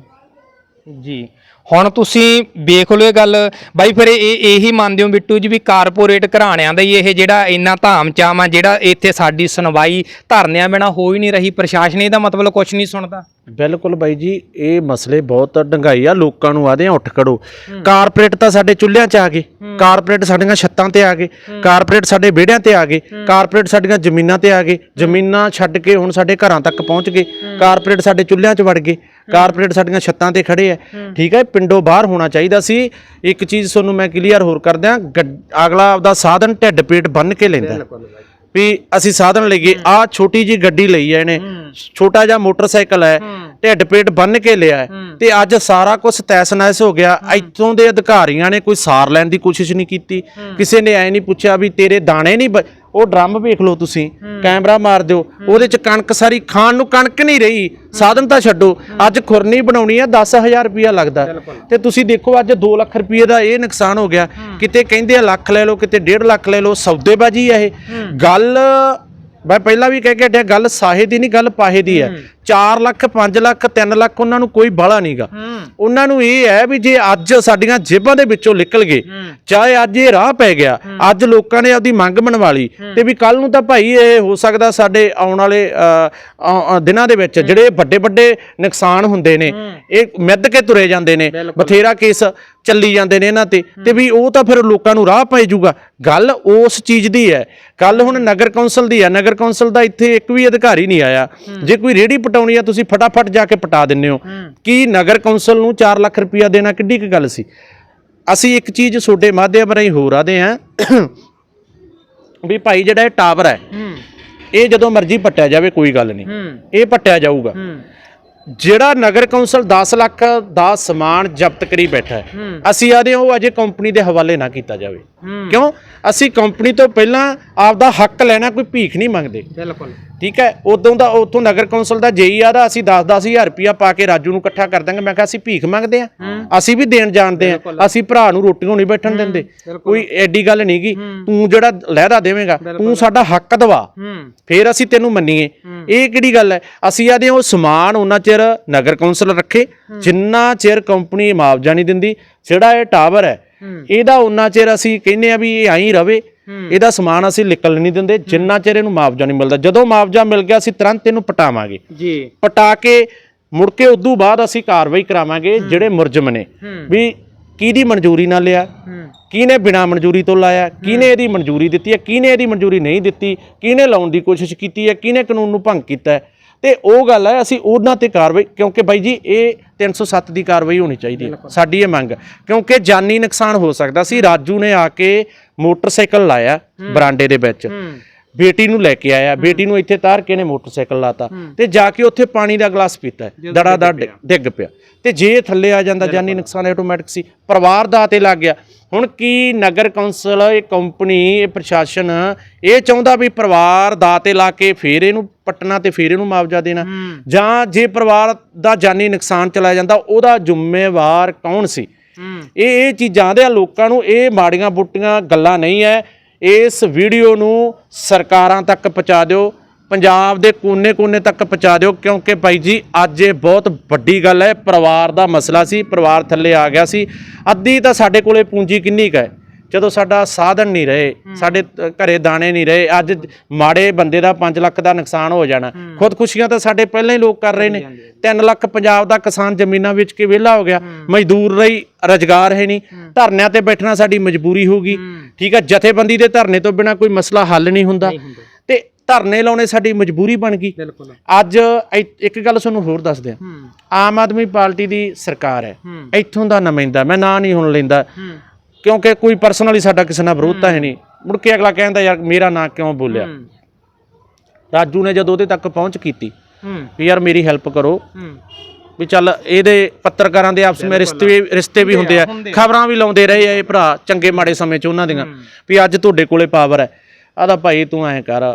ਜੀ। ਹੁਣ ਤੁਸੀਂ ਵੇਖ ਲਓ ਇਹ ਗੱਲ। ਬਾਈ ਫਿਰ ਇਹ ਇਹੀ ਮੰਨਦੇ ਹੋ ਬਿੱਟੂ ਜੀ ਵੀ ਕਾਰਪੋਰੇਟ ਘਰਾਣਿਆਂ ਦਾ ਹੀ ਇਹ ਜਿਹੜਾ ਇੰਨਾ ਧਾਮ ਆ, ਜਿਹੜਾ ਇੱਥੇ ਸਾਡੀ ਸੁਣਵਾਈ ਧਰਨਿਆਂ ਬਿਨਾ ਹੋ ਹੀ ਨਹੀਂ ਰਹੀ। ਪ੍ਰਸ਼ਾਸਨ ਇਹਦਾ ਮਤਲਬ ਕੁਝ ਨਹੀਂ ਸੁਣਦਾ। ਬਿਲਕੁਲ ਬਾਈ ਜੀ ਇਹ ਮਸਲੇ ਬਹੁਤ ਡੰਗਾਈ ਆ ਲੋਕਾਂ ਨੂੰ ਆਦੇ ਉੱਠ ਖੜੋ। ਕਾਰਪੋਰੇਟ ਤਾਂ ਸਾਡੇ ਚੁੱਲ੍ਹਿਆਂ 'ਚ ਆ ਗਏ। ਕਾਰਪੋਰੇਟ ਸਾਡੀਆਂ ਛੱਤਾਂ ਤੇ ਆ ਗਏ। ਕਾਰਪੋਰੇਟ ਸਾਡੇ ਵਿਹੜਿਆਂ ਤੇ ਆ ਗਏ। ਕਾਰਪੋਰੇਟ ਸਾਡੀਆਂ ਜ਼ਮੀਨਾਂ ਤੇ ਆ ਗਏ। ਜ਼ਮੀਨਾਂ ਛੱਡ ਕੇ ਹੁਣ ਸਾਡੇ ਘਰਾਂ ਤੱਕ ਪਹੁੰਚ ਗਏ। ਕਾਰਪੋਰੇਟ ਸਾਡੇ ਚੁੱਲ੍ਹਿਆਂ 'ਚ ਵੜ ਗਏ। ਕਾਰਪੋਰੇਟ ਸਾਡੀਆਂ ਛੱਤਾਂ ਤੇ ਖੜੇ ਆ। ਠੀਕ ਹੈ ਪਿੰਡੋਂ ਬਾਹਰ ਹੋਣਾ ਚਾਹੀਦਾ ਸੀ। ਇੱਕ ਚੀਜ਼ ਤੁਹਾਨੂੰ ਮੈਂ ਕਲੀਅਰ ਹੋਰ ਕਰ ਦਿਆਂ ਗੱਡ- ਅਗਲਾ ਆਪਦਾ ਸਾਧਨ ਢਿੱਡ ਪੇਟ ਬੰਨ ਕੇ ਲੈਂਦਾ। ਵੀ ਅਸੀਂ ਸਾਧਨ ਲਈਏ। ਆ ਛੋਟੀ ਜੀ ਗੱਡੀ ਲਈ ਹੈ ਇਹਨੇ। ਛੋਟਾ ਜਿਹਾ ਮੋਟਰਸਾਈਕਲ ਹੈ ਢਿੱਡ ਪੇਟ ਬੰਨ ਕੇ ਲਿਆ ਹੈ। ਤੇ ਅੱਜ ਸਾਰਾ ਕੁਝ ਤੈਸ-ਨੈਸ ਹੋ ਗਿਆ। ਇੱਥੋਂ ਦੇ ਅਧਿਕਾਰੀਆਂ ਨੇ ਕੋਈ ਸਾਰ ਲੈਣ ਦੀ ਕੋਸ਼ਿਸ਼ ਨਹੀਂ ਕੀਤੀ। ਕਿਸੇ ਨੇ ਐ ਨਹੀਂ ਪੁੱਛਿਆ ਵੀ ਤੇਰੇ ਦਾਣੇ ਨਹੀਂ ਉਹ ਡਰਮ ਵੇਖ ਲਓ ਤੁਸੀਂ। ਕੈਮਰਾ ਮਾਰ ਦਿਓ। ਉਹਦੇ ਚ ਕਣਕ ਸਾਰੀ ਖਾਣ ਨੂੰ ਕਣਕ ਨਹੀਂ ਰਹੀ। ਸਾਧਨ ਤਾਂ ਛੱਡੋ। ਅੱਜ ਖੁਰਨੀ ਬਣਾਉਣੀ ਆ 10000 ਰੁਪਿਆ ਲੱਗਦਾ। ਤੇ ਤੁਸੀਂ ਦੇਖੋ ਅੱਜ 2 ਲੱਖ ਰੁਪਏ ਦਾ ਇਹ ਨੁਕਸਾਨ ਹੋ ਗਿਆ। ਕਿਤੇ ਕਹਿੰਦੇ ਆ ਲੱਖ ਲੈ ਲਓ ਕਿਤੇ 1.5 ਲੱਖ ਲੈ ਲਓ ਸੌਦੇਬਾਜ਼ੀ ਆ ਇਹ। ਗੱਲ ਮੈਂ ਪਹਿਲਾਂ ਵੀ ਕਹਿ ਕੇ ਹਟਿਆ ਗੱਲ ਸਾਹੇ ਦੀ ਨਹੀਂ ਗੱਲ ਪਾਹੇ ਦੀ ਹੈ। 4 ਲੱਖ 5 ਲੱਖ 3 ਲੱਖ ਉਹਨਾਂ ਨੂੰ ਕੋਈ ਬਾਲਾ ਨਹੀਂਗਾ ਉਹਨਾਂ ਨੂੰ ਇਹ ਹੈ ਵੀ ਜੇ ਅੱਜ ਸਾਡੀਆਂ ਜੇਬਾਂ ਦੇ ਵਿੱਚੋਂ ਨਿਕਲ ਗਏ ਚਾਹੇ ਅੱਜ ਇਹ ਰਾਹ ਪੈ ਗਿਆ ਅੱਜ ਲੋਕਾਂ ਨੇ ਆਪਦੀ ਮੰਗ ਮਨਵਾ ਲਈ ਤੇ ਵੀ ਕੱਲ ਨੂੰ ਤਾਂ ਭਾਈ ਇਹ ਹੋ ਸਕਦਾ ਸਾਡੇ ਆਉਣ ਵਾਲੇ ਦਿਨਾਂ ਦੇ ਵਿੱਚ ਜਿਹੜੇ ਵੱਡੇ ਵੱਡੇ ਨੁਕਸਾਨ ਹੁੰਦੇ ਨੇ ਇਹ ਮਿੱਧ ਕੇ ਤੁਰੇ ਜਾਂਦੇ ਨੇ ਬਥੇਰਾ ਕੇਸ ਚੱਲੀ ਜਾਂਦੇ ਨੇ ਇਹਨਾਂ ਤੇ ਤੇ ਵੀ ਉਹ ਤਾਂ ਫਿਰ ਲੋਕਾਂ ਨੂੰ ਰਾਹ ਪੈ ਜਾਊਗਾ। ਗੱਲ ਉਸ ਚੀਜ਼ ਦੀ ਹੈ। ਕੱਲ ਹੁਣ ਨਗਰ ਕੌਂਸਲ ਦੀ ਹੈ। ਨਗਰ ਕੌਂਸਲ ਦਾ ਇੱਥੇ ਇੱਕ ਵੀ ਅਧਿਕਾਰੀ ਨਹੀਂ ਆਇਆ। ਜੇ ਕੋਈ ਰੇੜੀ ਪਟਾਉਣੀ ਆ ਤੁਸੀਂ ਫਟਾਫਟ ਜਾ ਕੇ ਪਟਾ ਦਿੰਦੇ ਹੋ। ਕੀ ਨਗਰ ਕੌਂਸਲ ਨੂੰ 4 ਲੱਖ ਰੁਪਇਆ ਦੇਣਾ ਕਿੱਡੀ ਕੁ ਗੱਲ ਸੀ? ਅਸੀਂ ਇੱਕ ਚੀਜ਼ ਛੋਟੇ ਮਾਧਿਅਮ ਰਾਹੀਂ ਹੋਰ ਆਦੇ ਆ ਵੀ ਭਾਈ ਜਿਹੜਾ ਇਹ ਟਾਵਰ ਹੈ ਇਹ ਜਦੋਂ ਮਰਜ਼ੀ ਪੱਟਿਆ ਜਾਵੇ ਕੋਈ ਗੱਲ ਨਹੀਂ। ਇਹ ਪੱਟਿਆ ਜਾਊਗਾ। ਜਿਹੜਾ ਨਗਰ ਕੌਂਸਲ 10 ਲੱਖ ਦਾ ਸਮਾਨ ਜ਼ਬਤ ਕਰੀ ਬੈਠਾ ਹੈ ਅਸੀਂ ਆਦੇ ਉਹ ਅਜੇ ਕੰਪਨੀ ਦੇ ਹਵਾਲੇ ਨਾ ਕੀਤਾ ਜਾਵੇ। ਕਿਉਂ? ਅਸੀਂ ਕੰਪਨੀ ਤੋਂ ਪਹਿਲਾਂ ਆਪਦਾ ਹੱਕ ਲੈਣਾ ਕੋਈ ਭੀਖ ਨਹੀਂ ਮੰਗਦੇ। ਬਿਲਕੁਲ। ਠੀਕ ਹੈ? ਉਦੋਂ ਦਾ ਉਥੋਂ ਨਗਰ ਕੌਂਸਲ ਦਾ ਜੇਈ ਆ ਦਾ ਅਸੀਂ 10-10000 ਰੁਪਇਆ ਪਾ ਕੇ ਰਾਜੂ ਨੂੰ ਇਕੱਠਾ ਕਰ ਦਾਂਗੇ ਮੈਂ ਕਿਹਾ ਅਸੀਂ ਭੀਖ ਮੰਗਦੇ ਆ ਅਸੀਂ ਵੀ ਦੇਣ ਜਾਣਦੇ ਆ ਅਸੀਂ ਭਰਾ ਨੂੰ ਰੋਟੀਆਂ ਨਹੀਂ ਬੈਠਣ ਦਿੰਦੇ। ਕੋਈ ਐਡੀ ਗੱਲ ਨਹੀਂਗੀ ਤੂੰ ਜਿਹੜਾ ਲਹਿਦਾ ਦੇਵੇਂਗਾ ਤੂੰ ਸਾਡਾ ਹੱਕ ਦਵਾ। ਫੇਰ ਅਸੀਂ ਤੈਨੂੰ ਮੰਨੀਏ। ਇਹ ਕਿਹੜੀ ਗੱਲ ਹੈ? ਅਸੀਂ ਆਦੇ ਉਹ ਸਮਾਨ ਉਹਨਾਂ ਚਿਰ ਨਗਰ ਕੌਂਸਲ ਰੱਖੇ ਜਿੰਨਾ ਚਿਰ ਕੰਪਨੀ ਮੁਆਵਜ਼ਾ ਨਹੀਂ ਦਿੰਦੀ ਜਿਹੜਾ ਇਹ ਟਾਵਰ ਹੈ ਇਹਦਾ ਉਹਨਾਂ ਚਿਰ ਅਸੀਂ ਕਹਿੰਦੇ ਆ ਵੀ ਇਹ ਆਈ ਰਵੇ ਇਹਦਾ ਸਮਾਨ ਅਸੀਂ ਨਿਕਲ ਨਹੀਂ ਦਿੰਦੇ ਜਿੰਨਾ ਚਿਰ ਇਹਨੂੰ ਮੁਆਵਜ਼ਾ ਨਹੀਂ ਮਿਲਦਾ। ਜਦੋਂ ਮੁਆਵਜ਼ਾ ਮਿਲ ਗਿਆ ਅਸੀਂ ਤੁਰੰਤ ਇਹਨੂੰ ਪਟਾਵਾਂਗੇ। ਜੀ। ਪਟਾ ਕੇ ਮੁੜ ਕੇ ਉਦੋਂ ਬਾਅਦ ਅਸੀਂ ਕਾਰਵਾਈ ਕਰਾਵਾਂਗੇ ਜਿਹੜੇ ਮੁਰਜਮ ਨੇ। ਵੀ ਕਿਹਦੀ ਮਨਜ਼ੂਰੀ ਨਾਲ ਲਿਆ? ਕਿਹਨੇ ਬਿਨਾ ਮਨਜ਼ੂਰੀ ਤੋਂ ਲਾਇਆ? ਕਿਹਨੇ ਇਹਦੀ ਮਨਜ਼ੂਰੀ ਦਿੱਤੀ ਹੈ? ਕਿਹਨੇ ਇਹਦੀ ਮਨਜ਼ੂਰੀ ਨਹੀਂ ਦਿੱਤੀ? ਕਿਹਨੇ ਲਾਉਣ ਦੀ ਕੋਸ਼ਿਸ਼ ਕੀਤੀ ਹੈ? ਕਿਹਨੇ ਕਾਨੂੰਨ ਨੂੰ ਭੰਗ ਕੀਤਾ ਹੈ? ਤੇ ਉਹ ਗੱਲ ਹੈ ਅਸੀਂ ਉਹਨਾਂ ਤੇ ਕਾਰਵਾਈ ਕਿਉਂਕਿ ਬਾਈ ਜੀ ਇਹ 307 ਦੀ ਕਾਰਵਾਈ ਹੋਣੀ ਚਾਹੀਦੀ ਹੈ। ਸਾਡੀ ਇਹ ਮੰਗ। ਕਿਉਂਕਿ ਜਾਨੀ ਨੁਕਸਾਨ ਹੋ ਸਕਦਾ ਸੀ। ਰਾਜੂ ਨੇ ਆ ਕੇ ਮੋਟਰਸਾਈਕਲ ਲਾਇਆ ਬਰਾਂਡੇ ਦੇ ਵਿੱਚ। ਬੇਟੀ ਨੂੰ ਲੈ ਕੇ ਆਇਆ ਬੇਟੀ ਨੂੰ ਇੱਥੇ ਤਾਰ ਕੇ ਨੇ ਮੋਟਰਸਾਈਕਲ ਲਾਤਾ ਤੇ ਜਾ ਕੇ ਉੱਥੇ ਪਾਣੀ ਦਾ ਗਲਾਸ ਪੀਤਾ ਦੜਾ ਦੜ ਡਿੱਗ ਪਿਆ। ਤੇ ਜੇ ਥੱਲੇ ਆ ਜਾਂਦਾ ਜਾਨੀ ਨੁਕਸਾਨ ਆਟੋਮੈਟਿਕ ਸੀ ਪਰਿਵਾਰ ਦਾ ਤੇ ਲੱਗ ਗਿਆ। ਹੁਣ ਕੀ ਨਗਰ ਕੌਂਸਲ ਇਹ ਕੰਪਨੀ ਇਹ ਪ੍ਰਸ਼ਾਸਨ ਇਹ ਚਾਹੁੰਦਾ ਵੀ ਪਰਿਵਾਰ ਦਾ ਤੇ ਲਾ ਕੇ ਫੇਰ ਇਹਨੂੰ ਪਟਣਾ ਤੇ ਫੇਰ ਇਹਨੂੰ ਮੁਆਵਜ਼ਾ ਦੇਣਾ। ਜਾਂ ਜੇ ਪਰਿਵਾਰ ਦਾ ਜਾਨੀ ਨੁਕਸਾਨ ਚਲਾ ਜਾਂਦਾ ਉਹਦਾ ਜ਼ਿੰਮੇਵਾਰ ਕੌਣ ਸੀ? ਇਹ ਇਹ ਚੀਜ਼ਾਂ ਦੇ ਲੋਕਾਂ ਨੂੰ ਇਹ ਮਾੜੀਆਂ ਬੁੱਟੀਆਂ ਗੱਲਾਂ ਨਹੀਂ ਹੈ ਇਸ ਵੀਡੀਓ ਨੂੰ ਸਰਕਾਰਾਂ ਤੱਕ ਪਹੁੰਚਾ ਦਿਓ, ਪੰਜਾਬ ਦੇ ਕੋਨੇ-ਕੋਨੇ ਤੱਕ ਪਹੁੰਚਾ ਦਿਓ, ਕਿਉਂਕਿ ਭਾਈ ਜੀ, ਅੱਜ ਇਹ ਬਹੁਤ ਵੱਡੀ ਗੱਲ ਹੈ, ਪਰਿਵਾਰ ਦਾ ਮਸਲਾ ਸੀ, ਪਰਿਵਾਰ ਥੱਲੇ ਆ ਗਿਆ ਸੀ। ਅੱਧੀ ਤਾਂ ਸਾਡੇ ਕੋਲੇ ਪੂੰਜੀ ਕਿੰਨੀ ਕੁ ਹੈ? ਜਦੋਂ ਸਾਡਾ ਸਾਧਨ ਨਹੀਂ ਰਹੇ ਸਾਡੇ ਘਰੇ ਦਾਣੇ ਨਹੀਂ ਰਹੇ ਅੱਜ ਮਾੜੇ ਬੰਦੇ ਦਾ 5 ਲੱਖ ਦਾ ਨੁਕਸਾਨ ਹੋ ਜਾਣਾ। ਖੁਦਕੁਸ਼ੀਆਂ ਤਾਂ ਸਾਡੇ ਪਹਿਲਾਂ ਹੀ ਲੋਕ ਕਰ ਰਹੇ ਨੇ। 3 ਲੱਖ ਪੰਜਾਬ ਦਾ ਕਿਸਾਨ ਜ਼ਮੀਨਾਂ ਵੇਚ ਕੇ ਵਿਹਲਾ ਹੋ ਗਿਆ। ਮਜ਼ਦੂਰ ਰਹੀ ਰਜਗਾਰ ਹੈ ਨਹੀਂ। ਧਰਨਿਆਂ ਤੇ ਬੈਠਣਾ ਸਾਡੀ ਮਜਬੂਰੀ ਹੋਊਗੀ ਠੀਕ ਹੈ ਜਥੇਬੰਦੀ ਦੇ ਧਰਨੇ ਤੋਂ ਬਿਨਾ ਕੋਈ ਮਸਲਾ ਹੱਲ ਨਹੀਂ ਹੁੰਦਾ। ਤੇ ਧਰਨੇ ਲਾਉਣੇ ਸਾਡੀ ਮਜਬੂਰੀ ਬਣ ਗਈ। ਅੱਜ ਇੱਕ ਗੱਲ ਤੁਹਾਨੂੰ ਹੋਰ ਦੱਸ ਦਿਆਂ। ਆਮ ਆਦਮੀ ਪਾਰਟੀ ਦੀ ਸਰਕਾਰ ਹੈ। ਇੱਥੋਂ ਦਾ ਨੁਮਾਇੰਦਾ ਮੈਂ ਨਾਂ ਨਹੀਂ ਹੁਣ ਲੈਂਦਾ। ਕਿਉਂਕਿ ਕੋਈ ਪਰਸਨਲੀ ਸਾਡਾ ਕਿਸੇ ਨਾਲ ਵਿਰੋਧਤਾ ਹੈ ਨਹੀਂ। ਮੁੜ ਕੇ ਅਗਲਾ ਕਹਿੰਦਾ ਯਾਰ ਮੇਰਾ ਨਾਂ ਕਿਉਂ ਬੋਲਿਆ? ਰਾਜੂ ਨੇ ਜਦੋਂ ਉਹਦੇ ਤੱਕ ਪਹੁੰਚ ਕੀਤੀ ਵੀ ਯਾਰ ਮੇਰੀ ਹੈਲਪ ਕਰੋ। ਵੀ ਚੱਲ ਇਹਦੇ ਪੱਤਰਕਾਰਾਂ ਦੇ ਆਪਸ ਵਿੱਚ ਰਿਸ਼ਤੇ ਵੀ ਰਿਸ਼ਤੇ ਵੀ ਹੁੰਦੇ ਆ। ਖਬਰਾਂ ਵੀ ਲਾਉਂਦੇ ਰਹੇ ਆ ਇਹ ਭਰਾ ਚੰਗੇ ਮਾੜੇ ਸਮੇਂ 'ਚ ਉਹਨਾਂ ਦੀਆਂ। ਵੀ ਅੱਜ ਤੁਹਾਡੇ ਕੋਲੇ ਪਾਵਰ ਹੈ। ਆਦਾ ਭਾਈ ਤੂੰ ਐਂ ਕਰ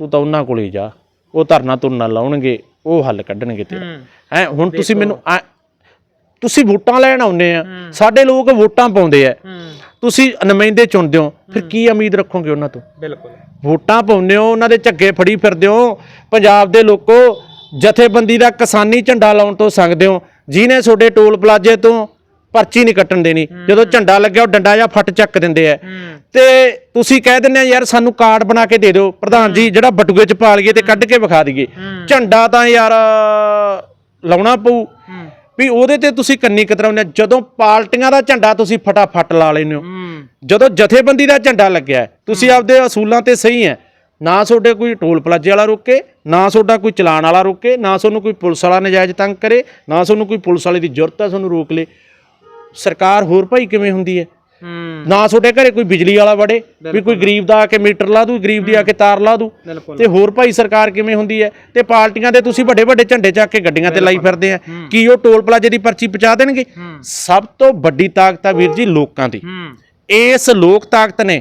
ਤੂੰ ਤਾਂ ਉਹਨਾਂ ਕੋਲੇ ਜਾ। ਉਹ ਧਰਨਾ ਤੁਰਨਾ ਲਾਉਣਗੇ ਉਹ ਹੱਲ ਕੱਢਣਗੇ ਤੇਰਾ। ਹੈ। ਹੁਣ ਤੁਸੀਂ ਮੈਨੂੰ ਤੁਸੀਂ ਵੋਟਾਂ ਲੈਣ ਆਉਂਦੇ ਆ ਸਾਡੇ ਲੋਕ ਵੋਟਾਂ ਪਾਉਂਦੇ ਆ। ਤੁਸੀਂ ਨੁਮਾਇੰਦੇ ਚੁਣਦੇ ਹੋ ਫਿਰ ਕੀ ਉਮੀਦ ਰੱਖੋਗੇ ਉਹਨਾਂ ਤੋਂ? ਬਿਲਕੁਲ। ਵੋਟਾਂ ਪਾਉਂਦੇ ਹੋ ਉਹਨਾਂ ਦੇ ਝੱਗੇ ਫੜੀ ਫਿਰਦੇ ਹੋ ਪੰਜਾਬ ਦੇ ਲੋਕੋ ਜਥੇਬੰਦੀ ਦਾ ਕਿਸਾਨੀ ਝੰਡਾ ਲਾਉਣ ਤੋਂ ਸੰਗਦੇ ਹੋ ਜਿਹਨੇ ਤੁਹਾਡੇ ਟੋਲ ਪਲਾਜ਼ੇ ਤੋਂ ਪਰਚੀ ਨਹੀਂ ਕੱਟਣ ਦੇਣੀ ਜਦੋਂ ਝੰਡਾ ਲੱਗਿਆ ਉਹ ਡੰਡਾ ਜਾਂ ਫੱਟ ਚੱਕ ਦਿੰਦੇ ਆ। ਤੇ ਤੁਸੀਂ ਕਹਿ ਦਿੰਦੇ ਆ ਯਾਰ ਸਾਨੂੰ ਕਾਰਡ ਬਣਾ ਕੇ ਦੇ ਦਿਓ ਪ੍ਰਧਾਨ ਜੀ ਜਿਹੜਾ ਬਟੂਏ 'ਚ ਪਾ ਲਈਏ ਤੇ ਕੱਢ ਕੇ ਵਿਖਾ ਦਈਏ। ਝੰਡਾ ਤਾਂ ਯਾਰ ਲਾਉਣਾ ਪਊ। ਵੀ ਉਹਦੇ ਤੇ ਤੁਸੀਂ ਕੰਨੀ ਕਤਰਾਉਂਦੇ ਆ। ਜਦੋਂ ਪਾਰਟੀਆਂ ਦਾ ਝੰਡਾ ਤੁਸੀਂ ਫਟਾਫਟ ਲਾ ਲੈਂਦੇ ਹੋ। ਜਦੋਂ ਜਥੇਬੰਦੀ ਦਾ ਝੰਡਾ ਲੱਗਿਆ ਹੈ, ਤੁਸੀਂ ਆਪਦੇ ਅਸੂਲਾਂ ਤੇ ਸਹੀ ਹੈ। ਨਾ ਤੁਹਾਡੇ ਕੋਈ ਟੋਲ ਪਲਾਜ਼ੇ ਵਾਲਾ ਰੋਕੇ ਨਾ ਤੁਹਾਡਾ ਕੋਈ ਚਲਾਨ ਵਾਲਾ ਰੋਕੇ ਨਾ ਤੁਹਾਨੂੰ ਕੋਈ ਪੁਲਿਸ ਵਾਲਾ ਨਜਾਇਜ਼ ਤੰਗ ਕਰੇ ਨਾ ਤੁਹਾਨੂੰ ਕੋਈ ਪੁਲਿਸ ਵਾਲੇ ਦੀ ਜ਼ਰੂਰਤ ਹੈ ਤੁਹਾਨੂੰ ਰੋਕ ਲੇ। ਸਰਕਾਰ ਹੋਰ ਭਾਈ ਕਿਵੇਂ ਹੁੰਦੀ ਹੈ ਹੂੰ? ਨਾ ਤੁਹਾਡੇ ਘਰੇ ਕੋਈ ਬਿਜਲੀ ਵਾਲਾ ਵੜੇ ਵੀ ਕੋਈ ਗਰੀਬ ਦਾ ਆ ਕੇ ਮੀਟਰ ਲਾ ਦੂ ਗਰੀਬ ਦੀ ਆ ਕੇ ਤਾਰ ਲਾ ਦੂ। ਤੇ ਹੋਰ ਭਾਈ ਸਰਕਾਰ ਕਿਵੇਂ ਹੁੰਦੀ ਹੈ? ਤੇ ਪਾਰਟੀਆਂ ਦੇ ਤੁਸੀਂ ਵੱਡੇ ਵੱਡੇ ਝੰਡੇ ਚੱਕ ਕੇ ਗੱਡੀਆਂ ਤੇ ਲਾਈ ਫਿਰਦੇ ਆ। ਕੀ ਉਹ ਟੋਲ ਪਲਾਜ਼ੇ ਦੀ ਪਰਚੀ ਪਹੁੰਚਾ ਦੇਣਗੇ? ਸਭ ਤੋਂ ਵੱਡੀ ਤਾਕਤ ਆ ਵੀਰ ਜੀ ਲੋਕਾਂ ਦੀ। ਇਸ ਲੋਕ ਤਾਕਤ ਨੇ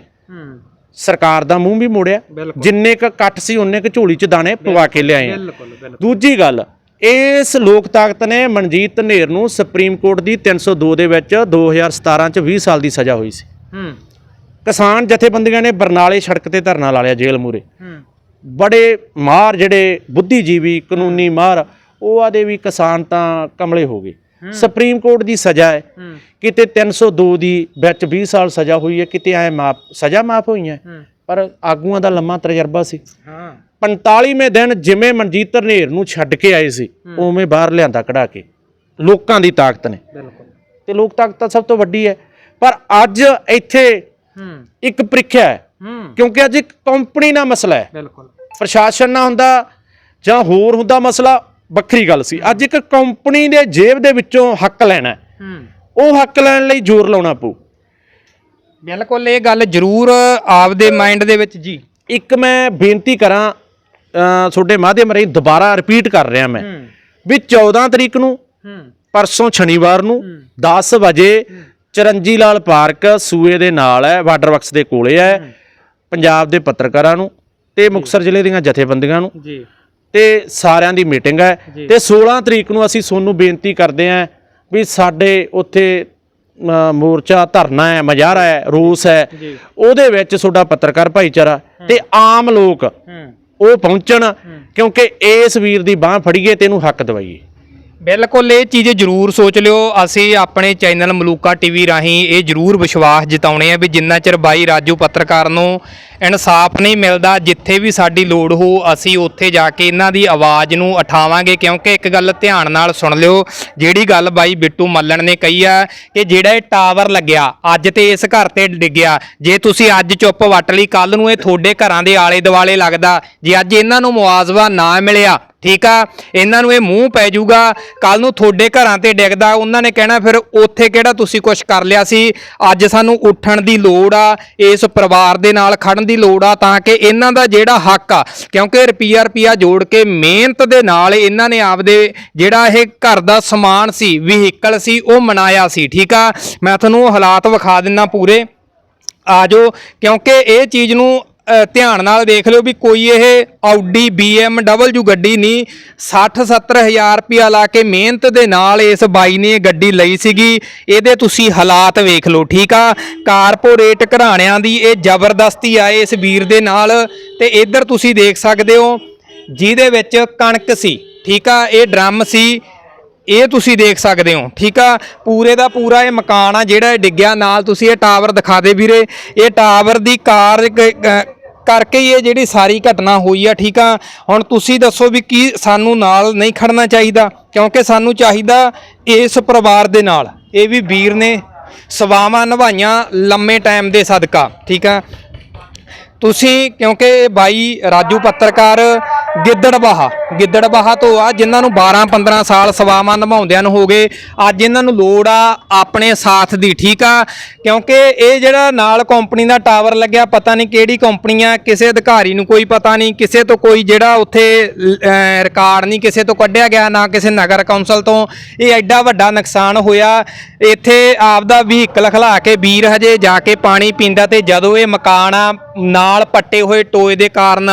ਸਰਕਾਰ ਦਾ ਮੂੰਹ ਵੀ ਮੋੜਿਆ। ਜਿੰਨੇ ਕ ਕੱਟ ਸੀ ਉਹਨੇ ਕ ਝੋਲੀ ਚ ਦਾਣੇ ਪਵਾ ਕੇ ਲਿਆਏ ਦੂਜੀ ਗੱਲ ਇਸ ਲੋਕ ਤਾਕਤ ਨੇ ਮਨਜੀਤ ਧਨੇਰ ਨੂੰ ਸੁਪਰੀਮ ਕੋਰਟ ਦੀ 302 ਦੇ ਵਿੱਚ 2017 ਚ 20 ਸਾਲ ਦੀ ਸਜ਼ਾ ਹੋਈ ਸੀ। ਹੂੰ। ਕਿਸਾਨ ਜਥੇਬੰਦੀਆਂ ਨੇ ਬਰਨਾਲੇ ਸੜਕ ਤੇ ਧਰਨਾ ਲਾ ਲਿਆ ਜੇਲ੍ਹ ਮੂਰੇ ਹੂੰ। ਬੜੇ ਮਾਰ ਜਿਹੜੇ ਬੁੱਧੀਜੀਵੀ ਕਾਨੂੰਨੀ ਮਾਰ ਉਹ ਆਦੇ ਵੀ ਕਿਸਾਨ ਤਾਂ ਕਮਲੇ ਹੋ ਗਏ। ਸੁਪਰੀਮ ਕੋਰਟ ਦੀ ਸਜ਼ਾ ਹੈ। ਕਿਤੇ 302 ਦੀ ਵਿੱਚ 20 ਸਾਲ ਸਜ਼ਾ ਹੋਈ ਹੈ ਕਿਤੇ ਐ ਮਾਫ ਸਜ਼ਾ ਮਾਫ ਹੋਈਆਂ। ਹੂੰ। ਪਰ ਆਗੂਆਂ ਦਾ ਲੰਮਾ ਤਜਰਬਾ ਸੀ। ਹਾਂ। 45ਵੇਂ ਦਿਨ ਜਿਵੇਂ ਮਨਜੀਤ ਧਰਨੇਰ ਨੂੰ ਛੱਡ ਕੇ ਆਏ ਸੀ ਉਵੇਂ ਬਾਹਰ ਲਿਆਂਦਾ ਕਢਾ ਕੇ। ਲੋਕਾਂ ਦੀ ਤਾਕਤ ਨੇ। ਬਿਲਕੁਲ। ਤੇ ਲੋਕ ਤਾਕਤ ਤਾਂ ਸਭ ਤੋਂ ਵੱਡੀ ਹੈ। ਪਰ ਅੱਜ ਇੱਥੇ ਇੱਕ ਪ੍ਰੀਖਿਆ ਹੈ। ਕਿਉਂਕਿ ਅੱਜ ਇੱਕ ਕੰਪਨੀ ਦਾ ਮਸਲਾ ਹੈ। ਬਿਲਕੁਲ। ਪ੍ਰਸ਼ਾਸਨ ਨਾ ਹੁੰਦਾ ਜਾਂ ਹੋਰ ਹੁੰਦਾ ਮਸਲਾ ਵੱਖਰੀ ਗੱਲ ਸੀ। ਅੱਜ ਇੱਕ ਕੰਪਨੀ ਦੇ ਜੇਬ ਦੇ ਵਿੱਚੋਂ ਹੱਕ ਲੈਣਾ ਉਹ ਹੱਕ ਲੈਣ ਲਈ ਜ਼ੋਰ ਲਾਉਣਾ ਪਊ। ਬਿਲਕੁਲ ਇਹ ਗੱਲ ਜ਼ਰੂਰ ਆਪਦੇ ਮਾਈਂਡ ਦੇ ਵਿੱਚ ਜੀ। ਇੱਕ ਮੈਂ ਬੇਨਤੀ ਕਰਾਂ ਤੁਹਾਡੇ ਮਾਧਿਅਮ ਰਾਹੀਂ ਦੁਬਾਰਾ ਰਿਪੀਟ ਕਰ ਰਿਹਾ ਮੈਂ। ਵੀ 14 ਤਰੀਕ ਨੂੰ ਪਰਸੋਂ ਸ਼ਨੀਵਾਰ ਨੂੰ 10 ਵਜੇ ਚਰੰਜੀ ਲਾਲ ਪਾਰਕ ਸੂਏ ਦੇ ਨਾਲ ਹੈ ਵਾਟਰ ਵਰਕਸ ਦੇ ਕੋਲੇ ਹੈ ਪੰਜਾਬ ਦੇ ਪੱਤਰਕਾਰਾਂ ਨੂੰ ਤੇ ਮੁਕਤਸਰ ਜ਼ਿਲ੍ਹੇ ਦੀਆਂ ਜਥੇਬੰਦੀਆਂ ਨੂੰ ਜੀ। ਤੇ ਸਾਰਿਆਂ ਦੀ ਮੀਟਿੰਗ ਹੈ। ਤੇ 16 ਤਰੀਕ ਨੂੰ ਅਸੀਂ ਤੁਹਾਨੂੰ ਬੇਨਤੀ ਕਰਦੇ ਹਾਂ ਵੀ ਸਾਡੇ ਉੱਥੇ ਮੋਰਚਾ ਧਰਨਾ ਹੈ ਮਜ਼ਾਰਾ ਹੈ ਰੋਸ ਹੈ। ਉਹਦੇ ਵਿੱਚ ਤੁਹਾਡਾ ਪੱਤਰਕਾਰ ਭਾਈਚਾਰਾ ਤੇ ਆਮ ਲੋਕ ਉਹ ਪਹੁੰਚਣ ਕਿਉਂਕਿ ਇਸ ਵੀਰ ਦੀ ਬਾਹ ਫੜੀਏ ਤੇ ਇਹਨੂੰ ਹੱਕ ਦਵਾਈਏ। ਬਿਲਕੁਲ, ਇਹ ਚੀਜ਼ ਜਰੂਰ ਸੋਚ ਲਿਓ। ਅਸੀਂ ਆਪਣੇ ਚੈਨਲ ਮਲੂਕਾ ਟੀਵੀ ਰਾਹੀਂ ਇਹ ਜਰੂਰ ਵਿਸ਼ਵਾਸ ਜਿਤਾਉਣੇ ਆ ਵੀ ਜਿੰਨਾ ਚਿਰ ਬਾਈ ਰਾਜੂ ਪੱਤਰਕਾਰ ਨੂੰ ਇਨਸਾਫ ਨਹੀਂ ਮਿਲਦਾ, ਜਿੱਥੇ ਵੀ ਸਾਡੀ ਲੋੜ ਹੋ, ਅਸੀਂ ਉੱਥੇ ਜਾ ਕੇ ਇਹਨਾਂ ਦੀ ਆਵਾਜ਼ ਨੂੰ ਉਠਾਵਾਂਗੇ। ਕਿਉਂਕਿ ਇੱਕ ਗੱਲ ਧਿਆਨ ਨਾਲ ਸੁਣ ਲਿਓ, ਜਿਹੜੀ ਗੱਲ ਬਾਈ ਬਿੱਟੂ ਮੱਲਣ ਨੇ ਕਹੀ ਆ ਕਿ ਜਿਹੜਾ ਇਹ ਟਾਵਰ ਲੱਗਿਆ, ਅੱਜ ਤੇ ਇਸ ਘਰ ਤੇ ਡਿੱਗਿਆ। ਜੇ ਤੁਸੀਂ ਅੱਜ ਚੁੱਪ ਵੱਟ ਲਈ ਕੱਲ ਨੂੰ ਇਹ ਤੁਹਾਡੇ ਘਰਾਂ ਦੇ ਆਲੇ ਦੁਆਲੇ ਲੱਗਦਾ। ਜੇ ਅੱਜ ਇਹਨਾਂ ਨੂੰ ਮੁਆਵਜ਼ਾ ਨਾ ਮਿਲਿਆ ਠੀਕ ਆ? ਇਹਨਾਂ ਨੂੰ ਇਹ ਮੂੰਹ ਪੈ ਜਾਊਗਾ। ਕੱਲ ਨੂੰ ਤੁਹਾਡੇ ਘਰਾਂ ਤੇ ਡਿੱਗਦਾ, ਉਹਨਾਂ ਨੇ ਕਹਿਣਾ, ਫਿਰ ਉੱਥੇ ਕਿਹੜਾ ਤੁਸੀਂ ਕੁਝ ਕਰ ਲਿਆ ਸੀ? ਅੱਜ ਸਾਨੂੰ ਉੱਠਣ ਦੀ ਲੋੜ ਆ, ਇਸ ਪਰਿਵਾਰ ਦੇ ਨਾਲ ਖੜਨ ਦੀ ਲੋੜ ਆ, ਤਾਂ ਕਿ ਇਹਨਾਂ ਦਾ ਜਿਹੜਾ ਹੱਕ ਆ, ਕਿਉਂਕਿ ਰੁਪਈਆ ਰੁਪਈਆ ਜੋੜ ਕੇ ਮਿਹਨਤ ਦੇ ਨਾਲ ਇਹਨਾਂ ਨੇ ਆਪਦੇ ਜਿਹੜਾ ਇਹ ਘਰ ਦਾ ਸਮਾਨ ਸੀ, ਵਹੀਕਲ ਸੀ, ਉਹ ਮਨਾਇਆ ਸੀ, ਠੀਕ ਆ? ਮੈਂ ਤੁਹਾਨੂੰ ਹਾਲਾਤ ਵਿਖਾ ਦਿੰਨਾ ਪੂਰੇ। ਆਜੋ ਕਿਉਂਕਿ ਇਹ ਚੀਜ਼ ਨੂੰ ਧਿਆਨ ਨਾਲ ਦੇਖ ਲਿਓ ਵੀ ਕੋਈ ਇਹ ਆਡੀ BMW ਗੱਡੀ ਨਹੀਂ 60 70000 ਰੁਪਿਆ ਲਾ ਕੇ ਮਿਹਨਤ ਦੇ ਨਾਲ ਇਸ ਬਾਈ ਨੇ ਇਹ ਗੱਡੀ ਲਈ ਸੀਗੀ। ਇਹਦੇ ਤੁਸੀਂ ਹਾਲਾਤ ਵੇਖ ਲਓ, ਠੀਕ ਆ? ਕਾਰਪੋਰੇਟ ਘਰਾਣਿਆਂ ਦੀ ਇਹ ਜ਼ਬਰਦਸਤੀ ਆਏ ਇਸ ਵੀਰ ਦੇ ਨਾਲ ਤੇ ਇੱਧਰ ਤੁਸੀਂ ਦੇਖ ਸਕਦੇ ਹੋ, ਜਿਹਦੇ ਵਿੱਚ ਕਣਕ ਸੀ, ਠੀਕ ਆ? ਇਹ ਡਰਮ ਸੀ ਇਹ ਤੁਸੀਂ ਦੇਖ ਸਕਦੇ ਹੋ, ਠੀਕ ਆ? ਪੂਰੇ ਦਾ ਪੂਰਾ ਇਹ ਮਕਾਨ ਆ ਜਿਹੜਾ ਇਹ ਡਿੱਗਿਆ, ਨਾਲ ਤੁਸੀਂ ਇਹ ਟਾਵਰ ਦਿਖਾ ਦੇ ਵੀਰੇ। ਇਹ ਟਾਵਰ ਦੀ ਕਾਰ ਕਰਕੇ ਹੀ ਇਹ ਜਿਹੜੀ ਸਾਰੀ ਘਟਨਾ ਹੋਈ ਆ, ਠੀਕ ਆ? ਹੁਣ ਤੁਸੀਂ ਦੱਸੋ ਵੀ ਕੀ ਸਾਨੂੰ ਨਾਲ ਨਹੀਂ ਖੜਨਾ ਚਾਹੀਦਾ, ਕਿਉਂਕਿ ਸਾਨੂੰ ਚਾਹੀਦਾ ਇਸ ਪਰਿਵਾਰ ਦੇ ਨਾਲ। ਇਹ ਵੀ ਵੀਰ ਨੇ ਸਵਾਵਾਂ ਨਿਭਾਈਆਂ ਲੰਮੇ ਟਾਈਮ ਦੇ ਸਦਕਾ, ਠੀਕ ਆ? ਤੁਸੀਂ, ਕਿਉਂਕਿ ਬਾਈ ਰਾਜੂ ਪੱਤਰਕਾਰ ਗਿੱਦੜਬਾਹਾ ਗਿੱਦੜਬਾਹਾ ਤੋਂ ਆ, ਜਿਨ੍ਹਾਂ ਨੂੰ 12 15 ਸਾਲ ਸਵਾਵਾਂ ਨਿਭਾਉਂਦਿਆਂ ਨੂੰ ਹੋ ਗਏ। ਅੱਜ ਇਹਨਾਂ ਨੂੰ ਲੋੜ ਆ ਆਪਣੇ ਸਾਥ ਦੀ, ਠੀਕ ਆ? ਕਿਉਂਕਿ ਇਹ ਜਿਹੜਾ ਨਾਲ ਕੰਪਨੀ ਦਾ ਟਾਵਰ ਲੱਗਿਆ, ਪਤਾ ਨਹੀਂ ਕਿਹੜੀ ਕੰਪਨੀ ਆ, ਕਿਸੇ ਅਧਿਕਾਰੀ ਨੂੰ ਕੋਈ ਪਤਾ ਨਹੀਂ, ਕਿਸੇ ਤੋਂ ਕੋਈ ਜਿਹੜਾ ਉੱਥੇ ਰਿਕਾਰਡ ਨਹੀਂ ਕਿਸੇ ਤੋਂ ਕੱਢਿਆ ਗਿਆ, ਨਾ ਕਿਸੇ ਨਗਰ ਕੌਂਸਲ ਤੋਂ। ਇਹ ਐਡਾ ਵੱਡਾ ਨੁਕਸਾਨ ਹੋਇਆ। ਇੱਥੇ ਆਪਦਾ ਵਹੀਕਲ ਖਲਾ ਕੇ ਵੀਰ ਹਜੇ ਜਾ ਕੇ ਪਾਣੀ ਪੀਂਦਾ ਤੇ ਜਦੋਂ ਇਹ ਮਕਾਨ ਆ, ਨਾਲ ਪੱਟੇ ਹੋਏ ਟੋਏ ਦੇ ਕਾਰਨ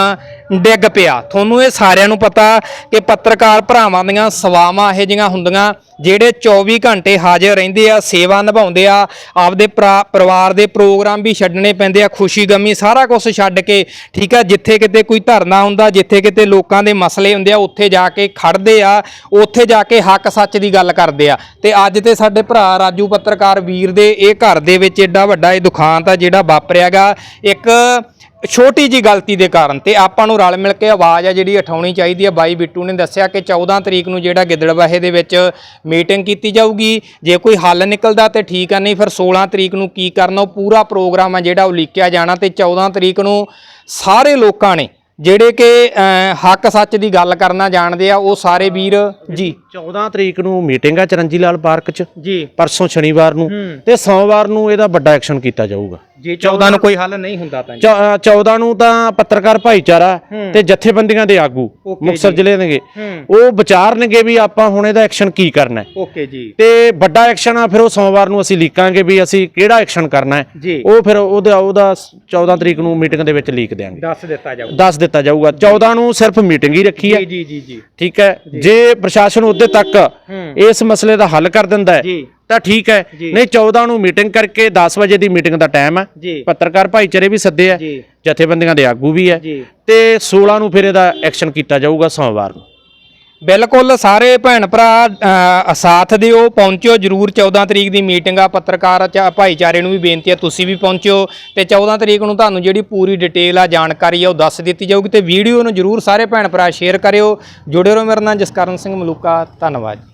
ਡਿੱਗ ਪਿਆ। ਤੁਹਾਨੂੰ ਇਹ ਸਾਰਿਆਂ ਨੂੰ ਪਤਾ ਕਿ ਪੱਤਰਕਾਰ ਭਰਾਵਾਂ ਦੀਆਂ ਸਵਾਵਾਂ ਇਹੋ ਜਿਹੀਆਂ ਹੁੰਦੀਆਂ, ਜਿਹੜੇ 24 ਘੰਟੇ ਹਾਜ਼ਰ ਰਹਿੰਦੇ ਆ, ਸੇਵਾ ਨਿਭਾਉਂਦੇ ਆ, ਆਪਦੇ ਪਰਿਵਾਰ ਦੇ ਪ੍ਰੋਗਰਾਮ ਵੀ ਛੱਡਣੇ ਪੈਂਦੇ ਆ, ਖੁਸ਼ੀ ਗਮੀ ਸਾਰਾ ਕੁਝ ਛੱਡ ਕੇ, ਠੀਕ ਆ, ਜਿੱਥੇ ਕਿਤੇ ਕੋਈ ਧਰਨਾ ਹੁੰਦਾ, ਜਿੱਥੇ ਕਿਤੇ ਲੋਕਾਂ ਦੇ ਮਸਲੇ ਹੁੰਦੇ ਆ, ਉੱਥੇ ਜਾ ਕੇ ਖੜਦੇ ਆ, ਉੱਥੇ ਜਾ ਕੇ ਹੱਕ ਸੱਚ ਦੀ ਗੱਲ ਕਰਦੇ ਆ। ਤੇ ਅੱਜ ਤੇ ਸਾਡੇ ਭਰਾ ਰਾਜੂ ਪੱਤਰਕਾਰ ਵੀਰ ਦੇ ਇਹ ਘਰ ਦੇ ਵਿੱਚ ਏਡਾ ਵੱਡਾ ਇਹ ਦੁਖਾਂਤ ਆ ਜਿਹੜਾ ਵਾਪਰਿਆਗਾ ਇੱਕ ਛੋਟੀ ਜੀ ਗਲਤੀ ਦੇ ਕਾਰਨ ਤੇ ਆਪਾਂ ਨੂੰ ਰਲ ਮਿਲ ਕੇ ਆਵਾਜ਼ ਆ ਜਿਹੜੀ ਉਠਾਉਣੀ ਚਾਹੀਦੀ ਆ। ਬਾਈ ਬਿੱਟੂ ਨੇ ਦੱਸਿਆ ਕਿ 14 ਤਰੀਕ ਨੂੰ ਜਿਹੜਾ ਗਿੱਦੜਬਾਹੇ ਦੇ ਵਿੱਚ ਮੀਟਿੰਗ ਕੀਤੀ ਜਾਊਗੀ। ਜੇ ਕੋਈ ਹੱਲ ਨਿਕਲਦਾ ਤੇ ਠੀਕ ਆ ਨਹੀਂ ਫਿਰ 16 ਤਰੀਕ ਨੂੰ ਕੀ ਕਰਨਾ ਉਹ ਪੂਰਾ ਪ੍ਰੋਗਰਾਮ ਆ ਜਿਹੜਾ ਉਹ ਲਿਖਿਆ ਜਾਣਾ ਤੇ 14 ਤਰੀਕ ਨੂੰ ਸਾਰੇ ਲੋਕਾਂ ਨੇ ਜਿਹੜੇ ਕਿ ਹੱਕ ਸੱਚ ਦੀ ਗੱਲ ਕਰਨਾ ਜਾਣਦੇ ਆ ਉਹ ਸਾਰੇ ਵੀਰ ਜੀ। 14 ਤਰੀਕ ਨੂੰ ਮੀਟਿੰਗ ਆ ਚਰਨਜੀ ਲਾਲ ਪਾਰਕ 'ਚ। ਜੀ। ਪਰਸੋਂ ਸ਼ਨੀਵਾਰ ਨੂੰ ਹੂੰ। ਤੇ ਸੋਮਵਾਰ ਨੂੰ ਇਹਦਾ ਵੱਡਾ ਐਕਸ਼ਨ ਕੀਤਾ ਜਾਊਗਾ। ਜੇ 14 ਨੂੰ ਕੋਈ ਹੱਲ ਨਹੀਂ ਹੁੰਦਾ ਤਾਂ ਜੀ। ਚ- ਅ, 14 ਨੂੰ ਤਾਂ ਪੱਤਰਕਾਰ ਭਾਈਚਾਰਾ। ਤੇ ਜਥੇਬੰਦੀਆਂ ਦੇ ਆਗੂ ਜੀ। ਜ਼ਿਲ੍ਹੇ ਦੇਗੇ ਉਹ ਵਿਚਾਰਨਗੇ ਵੀ ਆਪਾਂ ਹੁਣ ਇਹਦਾ ਐਕਸ਼ਨ ਕੀ ਕਰਨਾ ਹੈ। ਓਕੇ ਜੀ। ਤੇ ਵੱਡਾ ਐਕਸ਼ਨ ਆ ਫਿਰ ਉਹ ਸੋਮਵਾਰ ਨੂੰ ਅਸੀਂ ਲੀਕਾਂਗੇ ਵੀ ਅਸੀਂ ਕਿਹੜਾ ਐਕਸ਼ਨ ਕਰਨਾ ਹੈ। ਉਹ ਫਿਰ ਉਹਦਾ ਉਹਦਾ 14 ਤਰੀਕ ਨੂੰ ਮੀਟਿੰਗ ਦੇ ਵਿੱਚ ਲੀਕ ਦੇਾਂਗੇ ਦੱਸ ਦਿੱਤਾ ਜਾਊ ਦੱਸ ਦਿੱਤਾ ਜਾਊਗਾ। 14 ਨੂੰ ਸਿਰਫ ਮੀਟਿੰਗ ਹੀ ਰੱਖੀ ਹੈ। ਜੀ ਜੀ ਜੀ ਠੀਕ ਹੈ। ਜੇ। ਪ੍ਰਸ਼ਾਸਨ ਉਹਦੇ ਤੱਕ ਇਸ ਮਸਲੇ ਦਾ ਹੱਲ ਕਰ ਦਿੰਦਾ ਹੈ ਜੀ। ਤਾਂ ਠੀਕ ਹੈ। ਨਹੀਂ 14 ਨੂੰ ਮੀਟਿੰਗ ਕਰਕੇ 10 ਵਜੇ ਦੀ ਮੀਟਿੰਗ ਦਾ ਟਾਈਮ ਹੈ। ਪੱਤਰਕਾਰ ਭਾਈਚਾਰੇ ਵੀ ਸੱਦੇ ਆ। ਜਥੇਬੰਦੀਆਂ ਦੇ ਆਗੂ ਵੀ ਹੈ। ਤੇ 16 ਨੂੰ ਫਿਰ ਇਹਦਾ ਐਕਸ਼ਨ ਕੀਤਾ ਜਾਊਗਾ ਸੋਮਵਾਰ ਨੂੰ। ਬਿਲਕੁਲ ਸਾਰੇ ਭੈਣ ਭਰਾ ਸਾਥ ਦਿਓ ਪਹੁੰਚਿਓ ਜਰੂਰ। 14 ਤਰੀਕ ਦੀ ਮੀਟਿੰਗ ਆ ਪੱਤਰਕਾਰ ਭਾਈਚਾਰੇ ਨੂੰ ਵੀ ਬੇਨਤੀ ਹੈ ਤੁਸੀਂ ਵੀ ਪਹੁੰਚਿਓ। ਤੇ 14 ਤਰੀਕ ਨੂੰ ਤੁਹਾਨੂੰ ਜਿਹੜੀ ਪੂਰੀ ਡਿਟੇਲ ਆ ਜਾਣਕਾਰੀ ਆ ਉਹ ਦੱਸ ਦਿੱਤੀ ਜਾਊਗੀ। ਤੇ ਵੀਡੀਓ ਨੂੰ ਜਰੂਰ ਸਾਰੇ ਭੈਣ ਭਰਾ ਸ਼ੇਅਰ ਕਰਿਓ। ਜੁੜੇ ਰਹੋ ਮੇਰੇ ਨਾਲ ਜਸਕਰਨ ਸਿੰਘ ਮਲੂਕਾ ਧੰਨਵਾਦ।